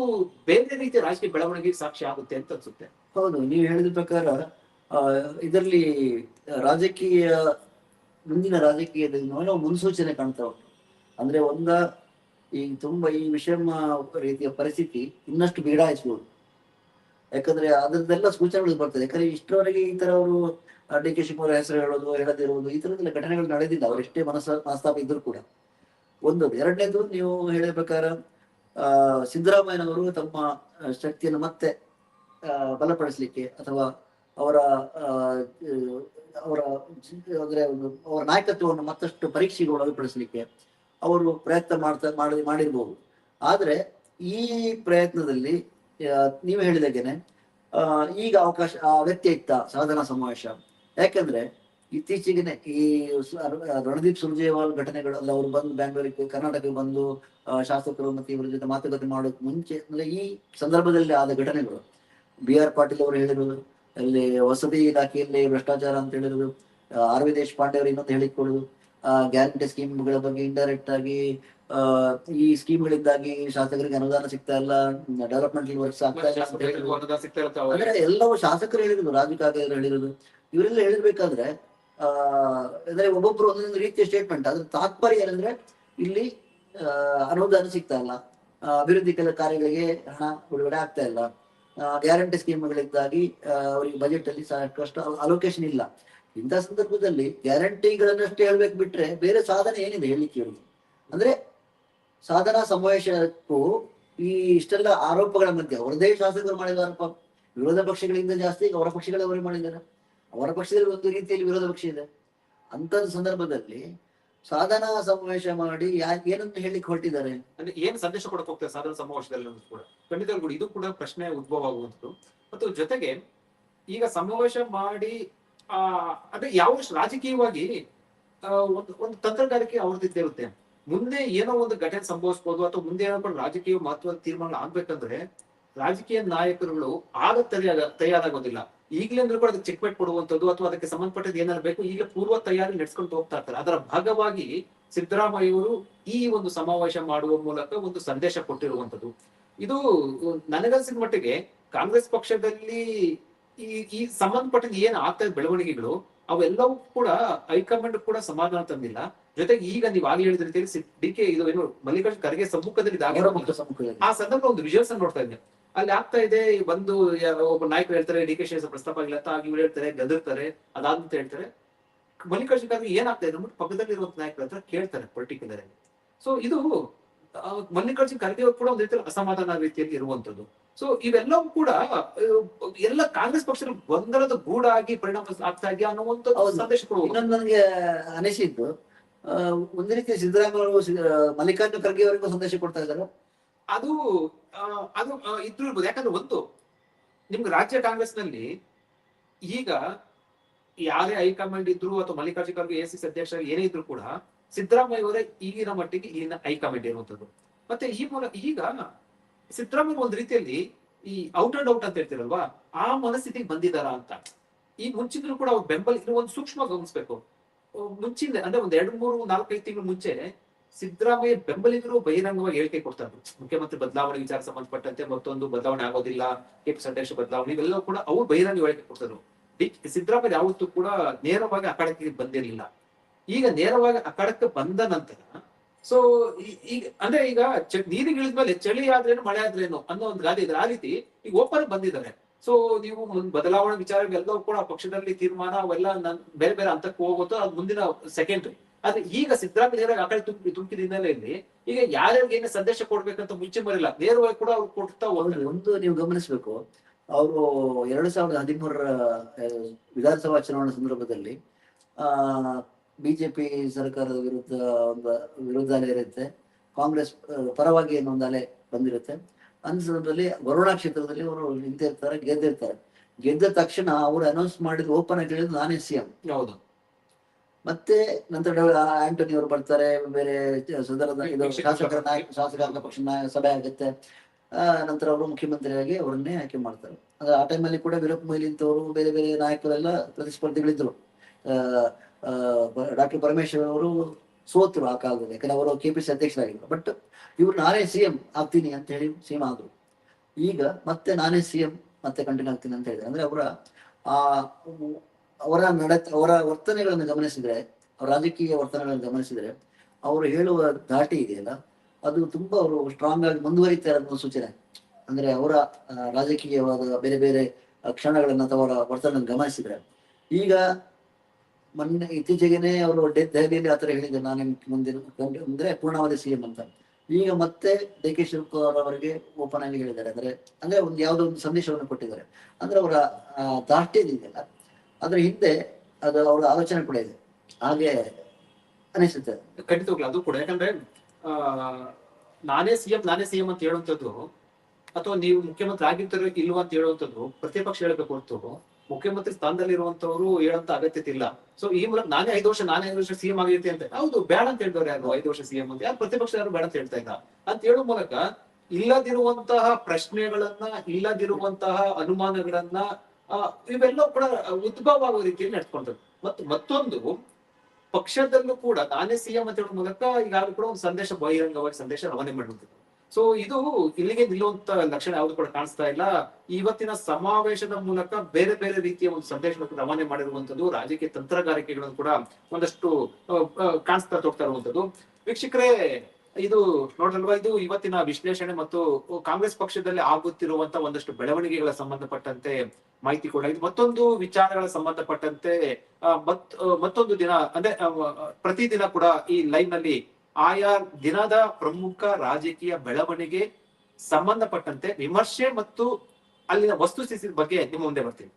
ಬೇರೆ ರೀತಿಯ ರಾಜಕೀಯ ಬೆಳವಣಿಗೆ ಸಾಕ್ಷಿ ಆಗುತ್ತೆ ಅಂತ ಅನ್ಸುತ್ತೆ. ಹೌದು, ನೀವು ಹೇಳಿದ ಪ್ರಕಾರ ಇದರಲ್ಲಿ ರಾಜಕೀಯ, ಮುಂದಿನ ರಾಜಕೀಯದಲ್ಲಿ ನಾವು ಮುನ್ಸೂಚನೆ ಕಾಣ್ತಾ ಉಂಟು. ಅಂದ್ರೆ ಒಂದ, ಈ ತುಂಬಾ, ಈ ವಿಷಮ ರೀತಿಯ ಪರಿಸ್ಥಿತಿ ಇನ್ನಷ್ಟು ಬೀಡಾಯಿಸ್ಬೋದು ಯಾಕಂದ್ರೆ ಅದರದ್ದೆಲ್ಲ ಸೂಚನೆಗಳು ಬರ್ತದೆ. ಯಾಕಂದ್ರೆ ಇಷ್ಟರವರೆಗೆ ಈ ತರ ಅವರು ಡಿ ಕೆ ಶಿವಕುಮಾರ್ ಹೆಸರು ಹೇಳೋದು, ಹೇಳದಿರುವುದು, ಈ ತರದೆಲ್ಲ ಘಟನೆಗಳು ನಡೆದಿಲ್ಲ. ಅವ್ರು ಎಷ್ಟೇ ಮನಸ್ಸ ಮನಸ್ತಾಪ ಇದ್ರು ಕೂಡ. ಒಂದು ಎರಡನೇದು ನೀವು ಹೇಳಿದ ಪ್ರಕಾರ ಸಿದ್ದರಾಮಯ್ಯನವರು ತಮ್ಮ ಶಕ್ತಿಯನ್ನು ಮತ್ತೆ ಬಲಪಡಿಸಲಿಕ್ಕೆ ಅಥವಾ ಅವರ ಅವರ, ಅಂದ್ರೆ ಅವರ ನಾಯಕತ್ವವನ್ನು ಮತ್ತಷ್ಟು ಪರೀಕ್ಷೆಗೆ ಒಳಪಡಿಸಲಿಕ್ಕೆ ಅವರು ಪ್ರಯತ್ನ ಮಾಡ್ತಾ, ಮಾಡಿ, ಮಾಡಿರ್ಬೋದು. ಆದ್ರೆ ಈ ಪ್ರಯತ್ನದಲ್ಲಿ ನೀವು ಹೇಳಿದಾಗೇನೆ ಈಗ ಅವಕಾಶ ಇತ್ತ ಸಾಧನಾ ಸಮಾವೇಶ. ಯಾಕಂದ್ರೆ ಇತ್ತೀಚೆಗೆ ಈ ರಣದೀಪ್ ಸುರ್ಜೇವಾಲ್ ಘಟನೆಗಳೆಲ್ಲ ಅವರು ಬಂದು ಬ್ಯಾಂಗ್ಳೂರಿಗೆ, ಕರ್ನಾಟಕಕ್ಕೆ ಬಂದು ಶಾಸಕರು ಮತ್ತು ಇವರ ಜೊತೆ ಮಾತುಕತೆ ಮಾಡೋಕೆ ಮುಂಚೆ, ಅಂದ್ರೆ ಈ ಸಂದರ್ಭದಲ್ಲಿ ಆದ ಘಟನೆಗಳು ಬಿ ಆರ್ ಪಾಟೀಲ್ ಅವರು ಹೇಳಿರೋದು ಅಲ್ಲಿ ವಸತಿ ಇಲಾಖೆಯಲ್ಲಿ ಭ್ರಷ್ಟಾಚಾರ ಅಂತ ಹೇಳಿರೋದು ಆರ್ ವಿ ದೇಶಪಾಂಡೆ ಅವರು ಇನ್ನೊಂದು ಹೇಳಿಕೊಳ್ಳೋದು ಆ ಗ್ಯಾರಂಟಿ ಸ್ಕೀಮ್ಗಳ ಬಗ್ಗೆ ಇಂಡೈರೆಕ್ಟ್ ಆಗಿ ಆ ಈ ಸ್ಕೀಮ್ಗಳಿಂದಾಗಿ ಶಾಸಕರಿಗೆ ಅನುದಾನ ಸಿಗ್ತಾ ಇಲ್ಲ ಡೆವಲಪ್ಮೆಂಟ್ ವರ್ಕ್ಸ್ ಆಗ್ತಾ ಇಲ್ಲ ಅಂದ್ರೆ ಎಲ್ಲವೂ ಶಾಸಕರು ಹೇಳಿರೋದು ರಾಜಕಾರಣಿಗಳು ಹೇಳಿರೋದು ಇವರೆಲ್ಲ ಹೇಳಿರ್ಬೇಕಾದ್ರೆ ಆ ಅಂದ್ರೆ ಒಬ್ಬೊಬ್ರು ಒಂದೊಂದು ರೀತಿಯ ಸ್ಟೇಟ್ಮೆಂಟ್ ಅದ್ರ ತಾತ್ಪರ್ಯ ಏನಂದ್ರೆ ಇಲ್ಲಿ ಅನುದಾನ ಸಿಗ್ತಾ ಇಲ್ಲ ಅಭಿವೃದ್ಧಿ ಕೆಲ ಕಾರ್ಯಗಳಿಗೆ ಹಣ ಬಿಡುಗಡೆ ಆಗ್ತಾ ಇಲ್ಲ. ಗ್ಯಾರಂಟಿ ಸ್ಕೀಮ್ಗಳಿಂದಾಗಿ ಅವರಿಗೆ ಬಜೆಟ್ ಅಲ್ಲಿ ಸಾಕಷ್ಟು ಅಲೋಕೇಶನ್ ಇಲ್ಲ. ಇಂಥ ಸಂದರ್ಭದಲ್ಲಿ ಗ್ಯಾರಂಟಿಗಳನ್ನಷ್ಟೇ ಹೇಳ್ಬೇಕು ಬಿಟ್ರೆ ಬೇರೆ ಸಾಧನೆ ಏನಿದೆ ಕೇಳುದು ಅಂದ್ರೆ ಸಾಧನಾ ಸಮಾವೇಶಕ್ಕೂ ಈ ಇಷ್ಟೆಲ್ಲ ಆರೋಪಗಳ ಮಧ್ಯೆ, ಅವರದೇ ಶಾಸಕರು ಮಾಡಿದ ಆರೋಪ, ವಿರೋಧ ಪಕ್ಷಗಳಿಂದ ಜಾಸ್ತಿ, ಅವರ ಪಕ್ಷಗಳವರು ಮಾಡಿದ್ದಾರೆ. ಅವರ ಪಕ್ಷದಲ್ಲಿ ಒಂದು ರೀತಿಯಲ್ಲಿ ವಿರೋಧ ಪಕ್ಷ ಇದೆ. ಅಂತ ಸಂದರ್ಭದಲ್ಲಿ ಸಾಧನಾ ಸಮಾವೇಶ ಮಾಡಿ ಏನಂತ ಹೇಳಿಕ್ ಹೊರಟಿದ್ದಾರೆ? ಅಂದ್ರೆ ಏನ್ ಸಂದೇಶ ಕೊಡಕ್ ಹೋಗ್ತಾರೆ ಸಾಧನ ಸಮಾವೇಶದಲ್ಲಿ ಕೂಡ? ಕೂಡ ಇದು ಕೂಡ ಪ್ರಶ್ನೆ ಉದ್ಭವ ಆಗುವಂಥದ್ದು. ಮತ್ತು ಜೊತೆಗೆ ಈಗ ಸಮಾವೇಶ ಮಾಡಿ, ಆ, ಅಂದ್ರೆ ಯಾವ ರಾಜಕೀಯವಾಗಿ ಒಂದು ಒಂದು ತಂತ್ರಗಾರಿಕೆ ಅವ್ರದ್ದಿದ್ದೇ ಇರುತ್ತೆ. ಮುಂದೆ ಏನೋ ಒಂದು ಘಟನೆ ಸಂಭವಿಸಬಹುದು ಅಥವಾ ಮುಂದೆ ಏನೋ ರಾಜಕೀಯ ಮಹತ್ವದ ತೀರ್ಮಾನ ಆಗ್ಬೇಕಂದ್ರೆ ರಾಜಕೀಯ ನಾಯಕರುಗಳು ಆಗ ತಯಾರ, ತಯಾರಾಗೋದಿಲ್ಲ. ಈಗಲೇ ಅಂದ್ರೆ ಕೂಡ ಅದಕ್ಕೆ ಚೆಕ್ ಮೇಟ್ ಕೊಡುವಂಥದ್ದು ಅಥವಾ ಅದಕ್ಕೆ ಸಂಬಂಧಪಟ್ಟದ್ದು ಏನಾದ್ರು ಬೇಕು ಈಗ ಪೂರ್ವ ತಯಾರಿ ನಡೆಸ್ಕೊಂಡು ಹೋಗ್ತಾ ಇರ್ತಾರೆ. ಅದರ ಭಾಗವಾಗಿ ಸಿದ್ದರಾಮಯ್ಯವರು ಈ ಒಂದು ಸಮಾವೇಶ ಮಾಡುವ ಮೂಲಕ ಒಂದು ಸಂದೇಶ ಕೊಟ್ಟಿರುವಂತದ್ದು ಇದು ನನಗನ್ಸಿದ ಮಟ್ಟಿಗೆ ಕಾಂಗ್ರೆಸ್ ಪಕ್ಷದಲ್ಲಿ ಈ ಈ ಸಂಬಂಧಪಟ್ಟ ಏನು ಆಗ್ತಾ ಇದೆ ಬೆಳವಣಿಗೆಗಳು ಅವೆಲ್ಲವೂ ಕೂಡ ಹೈಕಮಾಂಡ್ ಕೂಡ ಸಮಾಧಾನ ತಂದಿಲ್ಲ. ಜೊತೆಗೆ ಈಗ ನೀವು ಆಗ್ಲೇ ಹೇಳಿದ ರೀತಿಯಲ್ಲಿ ಡಿ ಕೆ ಇದು ಏನು ಮಲ್ಲಿಕಾರ್ಜುನ್ ಖರ್ಗೆ ಸಮ್ಮುಖದಲ್ಲಿ. ಆ ಸಂದರ್ಭ ಒಂದು ವಿಜುವಲ್ಸ್ ನೋಡ್ತಾ ಇದ್ದೆ. ಅಲ್ಲಿ ಆಗ್ತಾ ಇದೆ ಬಂದು ಯಾರೋ ಒಬ್ಬ ನಾಯಕರು ಹೇಳ್ತಾರೆ ಡಿ ಕೆ ಶಿ ಪ್ರಸ್ತಾಪ ಆಗಿಲ್ಲ ಅಂತ ಇವ್ರು ಹೇಳ್ತಾರೆ ಗದರ್ತಾರೆ ಅದಾದಂತ ಹೇಳ್ತಾರೆ. ಮಲ್ಲಿಕಾರ್ಜುನ ಖರ್ಗೆ ಏನಾಗ್ತಾ ಇದೆ ಅಂದ್ಬಿಟ್ಟು ಪಕ್ಕದಲ್ಲಿ ಇರುವಂತ ನಾಯಕರ ಹತ್ರ ಕೇಳ್ತಾರೆ ಪರ್ಟಿಕ್ಯುಲರ್ ಆಗಿ ಸೊ ಇದು ಮಲ್ಲಿಕಾರ್ಜುನ್ ಖರ್ಗೆ ಅವ್ರು ಕೂಡ ಒಂದು ರೀತಿಯಲ್ಲಿ ಅಸಮಾಧಾನ ರೀತಿಯಲ್ಲಿ ಇರುವಂತದ್ದು. ಸೊ ಇವೆಲ್ಲವೂ ಕೂಡ ಎಲ್ಲ ಕಾಂಗ್ರೆಸ್ ಪಕ್ಷದ ಗೊಂದಲದ ಗೂಡಾಗಿ ಪರಿಣಾಮ ಆಗ್ತಾ ಇದೆಯಾ ಅನ್ನೋ ಒಂದು ಸಂದೇಶ ಇನ್ನೊಂದು ನನಗೆ ಅನಿಸಿದ್ದು ಒಂದು ರೀತಿ ಸಿದ್ದರಾಮಯ್ಯ ಮಲ್ಲಿಕಾರ್ಜುನ ಖರ್ಗೆ ಅವರಿಗೂ ಸಂದೇಶ ಕೊಡ್ತಾ ಇದ್ದಾರೆ. ಅದು ಅದು ಇದ್ರು ಇರ್ಬೋದು. ಯಾಕಂದ್ರೆ ಒಂದು, ನಿಮ್ಗೆ ರಾಜ್ಯ ಕಾಂಗ್ರೆಸ್ನಲ್ಲಿ ಈಗ ಯಾರೇ ಹೈಕಮಾಂಡ್ ಇದ್ರು ಅಥವಾ ಮಲ್ಲಿಕಾರ್ಜುನ ಖರ್ಗೆ ಎಸಿಸಿ ಅಧ್ಯಕ್ಷ ಏನೇ ಇದ್ರು ಕೂಡ ಸಿದ್ದರಾಮಯ್ಯ ಅವರೇ ಈಗಿನ ಮಟ್ಟಿಗೆ ಈಗಿನ ಹೈಕಮಾಂಡ್ ಇರುವಂತದ್ದು ಮತ್ತೆ ಈ ಮೂಲಕ ಈಗ ಸಿದ್ದರಾಮಯ್ಯ ಒಂದ್ ರೀತಿಯಲ್ಲಿ ಈ ಔಟ್ ಅಂಡ್ ಔಟ್ ಅಂತ ಹೇಳ್ತಿರಲ್ವಾ, ಆ ಮನಸ್ಥಿತಿಗೆ ಬಂದಿದಾರ ಅಂತ. ಈ ಮುಂಚಿದ್ರು ಕೂಡ ಅವ್ರ ಬೆಂಬಲ ಇರುವ ಒಂದು ಸೂಕ್ಷ್ಮ ಗಮನಿಸ್ಬೇಕು. ಮುಂಚಿನ ಅಂದ್ರೆ ಒಂದ್ ಎರಡು, ಮೂರು, ನಾಲ್ಕೈದು ತಿಂಗಳು ಮುಂಚೆ ಸಿದ್ದರಾಮಯ್ಯ ಬೆಂಬಲಿಗರು ಬಹಿರಂಗವಾಗಿ ಹೇಳಿಕೆ ಕೊಡ್ತಾ ಇದ್ರು ಮುಖ್ಯಮಂತ್ರಿ ಬದಲಾವಣೆ ವಿಚಾರ ಸಂಬಂಧಪಟ್ಟಂತೆ ಮತ್ತೊಂದು ಬದಲಾವಣೆ ಆಗೋದಿಲ್ಲ ಕೆಪಿಸಿ ಅಧ್ಯಕ್ಷ ಬದಲಾವಣೆ ಇವೆಲ್ಲವೂ ಕೂಡ ಅವ್ರು ಬಹಿರಂಗ ಹೇಳಿಕೆ ಕೊಡ್ತಾರೆ. ಡಿ- ಸಿದ್ದರಾಮಯ್ಯ ಯಾವತ್ತೂ ಕೂಡ ನೇರವಾಗಿ ಅಖಾಡಕ್ಕೆ ಬಂದಿರಲಿಲ್ಲ. ಈಗ ನೇರವಾಗಿ ಅಖಾಡಕ್ಕೆ ಬಂದ ನಂತರ ಸೊ ಈಗ ಅಂದ್ರೆ ಈಗ ಚ- ಮೇಲೆ ಚಳಿ ಆದ್ರೇನು, ಮಳೆ ಆದ್ರೇನು ಅನ್ನೋ ಒಂದು ಗಾದೆ ಇದ್ರೆ ಆ ರೀತಿ ಈಗ ಓಪನ್ ಬಂದಿದ್ದಾರೆ. ಸೊ ನೀವು ಒಂದು ಬದಲಾವಣೆ ವಿಚಾರ ಎಲ್ಲವೂ ಕೂಡ ಪಕ್ಷದಲ್ಲಿ ತೀರ್ಮಾನ ಅವೆಲ್ಲ ಬೇರೆ ಬೇರೆ ಹಂತಕ್ಕೆ ಹೋಗೋದು ಅದು ಮುಂದಿನ ಸೆಕೆಂಡ್ರಿ ಆದ್ರೆ ಈಗ ಸಿದ್ದರಾಮಯ್ಯ ಆಕಡೆ ಕಡೆ ತುಂಬಿ ತುಂಬಿದ ಹಿನ್ನೆಲೆಯಲ್ಲಿ ಈಗ ಯಾರ್ಯಾರಿಗೆ ಏನೇ ಸಂದೇಶ ಕೊಡ್ಬೇಕಂತ ಮುಂಚೆ ಮರಿಲ್ಲ. ನೇರವಾಗಿ ಕೂಡ ಅವ್ರು ಕೊಡ್ತಾ ಹೌದು, ಒಂದು ನೀವು ಗಮನಿಸ್ಬೇಕು. ಅವರು ಎರಡು ಸಾವಿರದ ಹದಿಮೂರರ ವಿಧಾನಸಭಾ ಚುನಾವಣೆ ಸಂದರ್ಭದಲ್ಲಿ ಆ ಬಿಜೆಪಿ ಸರ್ಕಾರದ ವಿರುದ್ಧ ಒಂದು ವಿರುದ್ಧ ಅಲೆ ಇರುತ್ತೆ. ಕಾಂಗ್ರೆಸ್ ಪರವಾಗಿ ಏನೋ ಒಂದು ಅಲೆ ಬಂದಿರುತ್ತೆ. ಅಂದ ಸಂದರ್ಭದಲ್ಲಿ ವರುಣಾ ಕ್ಷೇತ್ರದಲ್ಲಿ ಅವರು ನಿಂತಿರ್ತಾರೆ ಗೆದ್ದಿರ್ತಾರೆ. ಗೆದ್ದ ತಕ್ಷಣ ಅವರು ಅನೌನ್ಸ್ ಮಾಡಿದ್ರು ಓಪನ್ ಆಗಿ ಹೇಳಿದ್ರು ನಾನೇ ಸಿಎಂ ಹೌದು. ಮತ್ತೆ ನಂತರ ಆಂಟೋನಿ ಅವರು ಬರ್ತಾರೆ ಬೇರೆ ಸದನದ ಶಾಸಕರ. ನಾಯಕ ಶಾಸಕಾಂಗ ಪಕ್ಷ ಸಭೆ ಆಗುತ್ತೆ. ಆ, ನಂತರ ಅವರು ಮುಖ್ಯಮಂತ್ರಿಯಾಗಿ ಅವರನ್ನೇ ಆಯ್ಕೆ ಮಾಡ್ತಾರೆ. ಅಂದ್ರೆ ಆ ಟೈಮಲ್ಲಿ ಕೂಡ ವೀರಪ್ಪ ಮೊಯ್ಲಿ ಅಂತವರು ಬೇರೆ ಬೇರೆ ನಾಯಕರೆಲ್ಲ ಪ್ರತಿಸ್ಪರ್ಧಿಗಳಿದ್ರು. ಡಾಕ್ಟರ್ ಪರಮೇಶ್ವರ್ ಅವರು ಸೋತರು ಆ ಕಾಲದಲ್ಲಿ ಯಾಕಂದ್ರೆ ಅವರು ಕೆಪಿಸಿ ಅಧ್ಯಕ್ಷರಾಗಿದ್ರು. ಬಟ್ ಇವ್ರು ನಾನೇ ಸಿಎಂ ಆಗ್ತೀನಿ ಅಂತ ಹೇಳಿ ಸಿಎಂ ಆದ್ರು. ಈಗ ಮತ್ತೆ ನಾನೇ ಸಿಎಂ ಮತ್ತೆ ಕಂಟಿನ್ಯೂ ಆಗ್ತೀನಿ ಅಂತ ಹೇಳಿದ್ರೆ. ಅಂದ್ರೆ ಅವರ ಆ ಅವರ ನಡತೆ ಅವರ ವರ್ತನೆಗಳನ್ನು ಗಮನಿಸಿದ್ರೆ, ಅವರ ರಾಜಕೀಯ ವರ್ತನೆಗಳನ್ನು ಗಮನಿಸಿದ್ರೆ, ಅವರು ಹೇಳುವ ದಾಟಿ ಇದೆಯಲ್ಲ, ಅದು ತುಂಬಾ ಅವರು ಸ್ಟ್ರಾಂಗ್ ಆಗಿ ಮುಂದುವರಿತಾರೆ ಅನ್ನೋ ಸೂಚನೆ. ಅಂದ್ರೆ ಅವರ ರಾಜಕೀಯವಾದ ಬೇರೆ ಬೇರೆ ಕ್ಷಣಗಳನ್ನು ಅಥವಾ ಅವರ ವರ್ತನೆಯನ್ನು ಗಮನಿಸಿದ್ರೆ. ಈಗ ಮೊನ್ನೆ, ಇತ್ತೀಚೆಗೆನೆ ಅವರು ದೆಹಲಿಯಲ್ಲಿ ಆತರ ಹೇಳಿದ್ರು. ನಾನು ಮುಂದಿನ ಅಂದ್ರೆ ಪೂರ್ಣಾವಧಿ ಸಿಎಂ ಅಂತ. ಈಗ ಮತ್ತೆ ಡಿ ಕೆ ಶಿವಕುಮಾರ್ ಅವರಿಗೆ ಓಪನ್ ಆಗಿ ಹೇಳಿದ್ದಾರೆ. ಅಂದ್ರೆ ಅಂದ್ರೆ ಒಂದು ಯಾವುದೋ ಒಂದು ಸಂದೇಶವನ್ನು ಕೊಟ್ಟಿದ್ದಾರೆ. ಅಂದ್ರೆ ಅವರ ಇದೆಯಲ್ಲ ಅದ್ರ ಹಿಂದೆ ಅದು ಅವರ ಆಲೋಚನೆ ಕೂಡ ಇದೆ. ಹಾಗೆ ಅನಿಸುತ್ತೆ. ಖಂಡಿತವಾಗ್ಲು ಅದು ಕೂಡ. ಯಾಕಂದ್ರೆ ನಾನೇ ಸಿಎಂ ನಾನೇ ಸಿಎಂ ಅಂತ ಹೇಳುವಂಥದ್ದು, ಅಥವಾ ನೀವು ಮುಖ್ಯಮಂತ್ರಿ ಆಗಿರ್ತಾರೋ ಇಲ್ವಾ ಅಂತ ಹೇಳುವಂಥದ್ದು, ಪ್ರತಿಪಕ್ಷ ಹೇಳಬೇಕು ಹೊರತು, ಮುಖ್ಯಮಂತ್ರಿ ಸ್ಥಾನದಲ್ಲಿ ಇರುವಂತವ್ರು ಹೇಳಂತ ಅಗತ್ಯತೆ ಇಲ್ಲ. ಸೊ ಈ ಮೂಲಕ ನಾನೇ ಐದು ವರ್ಷ, ನಾನೇ ಐದು ವರ್ಷ ಸಿಎಂ ಆಗಿರ್ತೀನಿ ಅಂತ, ಹೌದು, ಬೇಡ ಅಂತ ಹೇಳಿದವ್ರು ಯಾರು? ಐದು ವರ್ಷ ಸಿಎಂ ಅಂತ. ಯಾರು ಪ್ರತಿಪಕ್ಷ ಯಾರು ಬೇಡ ಅಂತ ಹೇಳ್ತಾ ಇಲ್ಲ. ಅಂತ ಹೇಳೋ ಮೂಲಕ ಇಲ್ಲದಿರುವಂತಹ ಪ್ರಶ್ನೆಗಳನ್ನ, ಇಲ್ಲದಿರುವಂತಹ ಅನುಮಾನಗಳನ್ನ ಆ, ಇವೆಲ್ಲವೂ ಕೂಡ ಉದ್ಭವ ಆಗೋ ರೀತಿಯಲ್ಲಿ ನಡ್ಕೊಂಡ್ರು ಮತ್ತು ಮತ್ತೊಂದು ಪಕ್ಷದಲ್ಲೂ ಕೂಡ ನಾನೇ ಸಿಎಂ ಅಂತ ಹೇಳೋ ಮೂಲಕ ಈಗಾಗಲೂ ಕೂಡ ಒಂದು ಸಂದೇಶ ಬಹಿರಂಗವಾಗಿ ಸಂದೇಶ ರವಾನೆ ಮಾಡಿದ್ರು ಸೊ ಇದು ಇಲ್ಲಿಗೆ ನಿಲ್ಲುವಂತ ಲಕ್ಷಣ ಯಾವುದು ಕೂಡ ಕಾಣಿಸ್ತಾ ಇಲ್ಲ. ಇವತ್ತಿನ ಸಮಾವೇಶದ ಮೂಲಕ ಬೇರೆ ಬೇರೆ ರೀತಿಯ ಒಂದು ಸಂದೇಶವನ್ನು ರವಾನೆ ಮಾಡಿರುವಂತದ್ದು ರಾಜಕೀಯ ತಂತ್ರಗಾರಿಕೆಗಳನ್ನು ಕೂಡ ಒಂದಷ್ಟು ಕಾಣಿಸ್ತಾ ಹೋಗ್ತಾ ಇರುವಂತದ್ದು ವೀಕ್ಷಕರೇ ಇದು ನೋಡ್ರಲ್ವಾ, ಇದು ಇವತ್ತಿನ ವಿಶ್ಲೇಷಣೆ ಮತ್ತು ಕಾಂಗ್ರೆಸ್ ಪಕ್ಷದಲ್ಲಿ ಆಗುತ್ತಿರುವಂತ ಒಂದಷ್ಟು ಬೆಳವಣಿಗೆಗಳ ಸಂಬಂಧಪಟ್ಟಂತೆ ಮಾಹಿತಿ ಕೂಡ ಇದು. ಮತ್ತೊಂದು ವಿಚಾರಗಳ ಸಂಬಂಧಪಟ್ಟಂತೆ ಮತ್ತೊಂದು ದಿನ, ಅಂದ್ರೆ ಪ್ರತಿದಿನ ಕೂಡ ಈ ಲೈವ್ನಲ್ಲಿ ಆಯಾ ದಿನದ ಪ್ರಮುಖ ರಾಜಕೀಯ ಬೆಳವಣಿಗೆ ಸಂಬಂಧಪಟ್ಟಂತೆ ವಿಮರ್ಶೆ ಮತ್ತು ಅಲ್ಲಿನ ವಸ್ತುಸ್ಥಿತಿ ಬಗ್ಗೆ ನಿಮ್ಮ ಮುಂದೆ ಬರ್ತೀನಿ.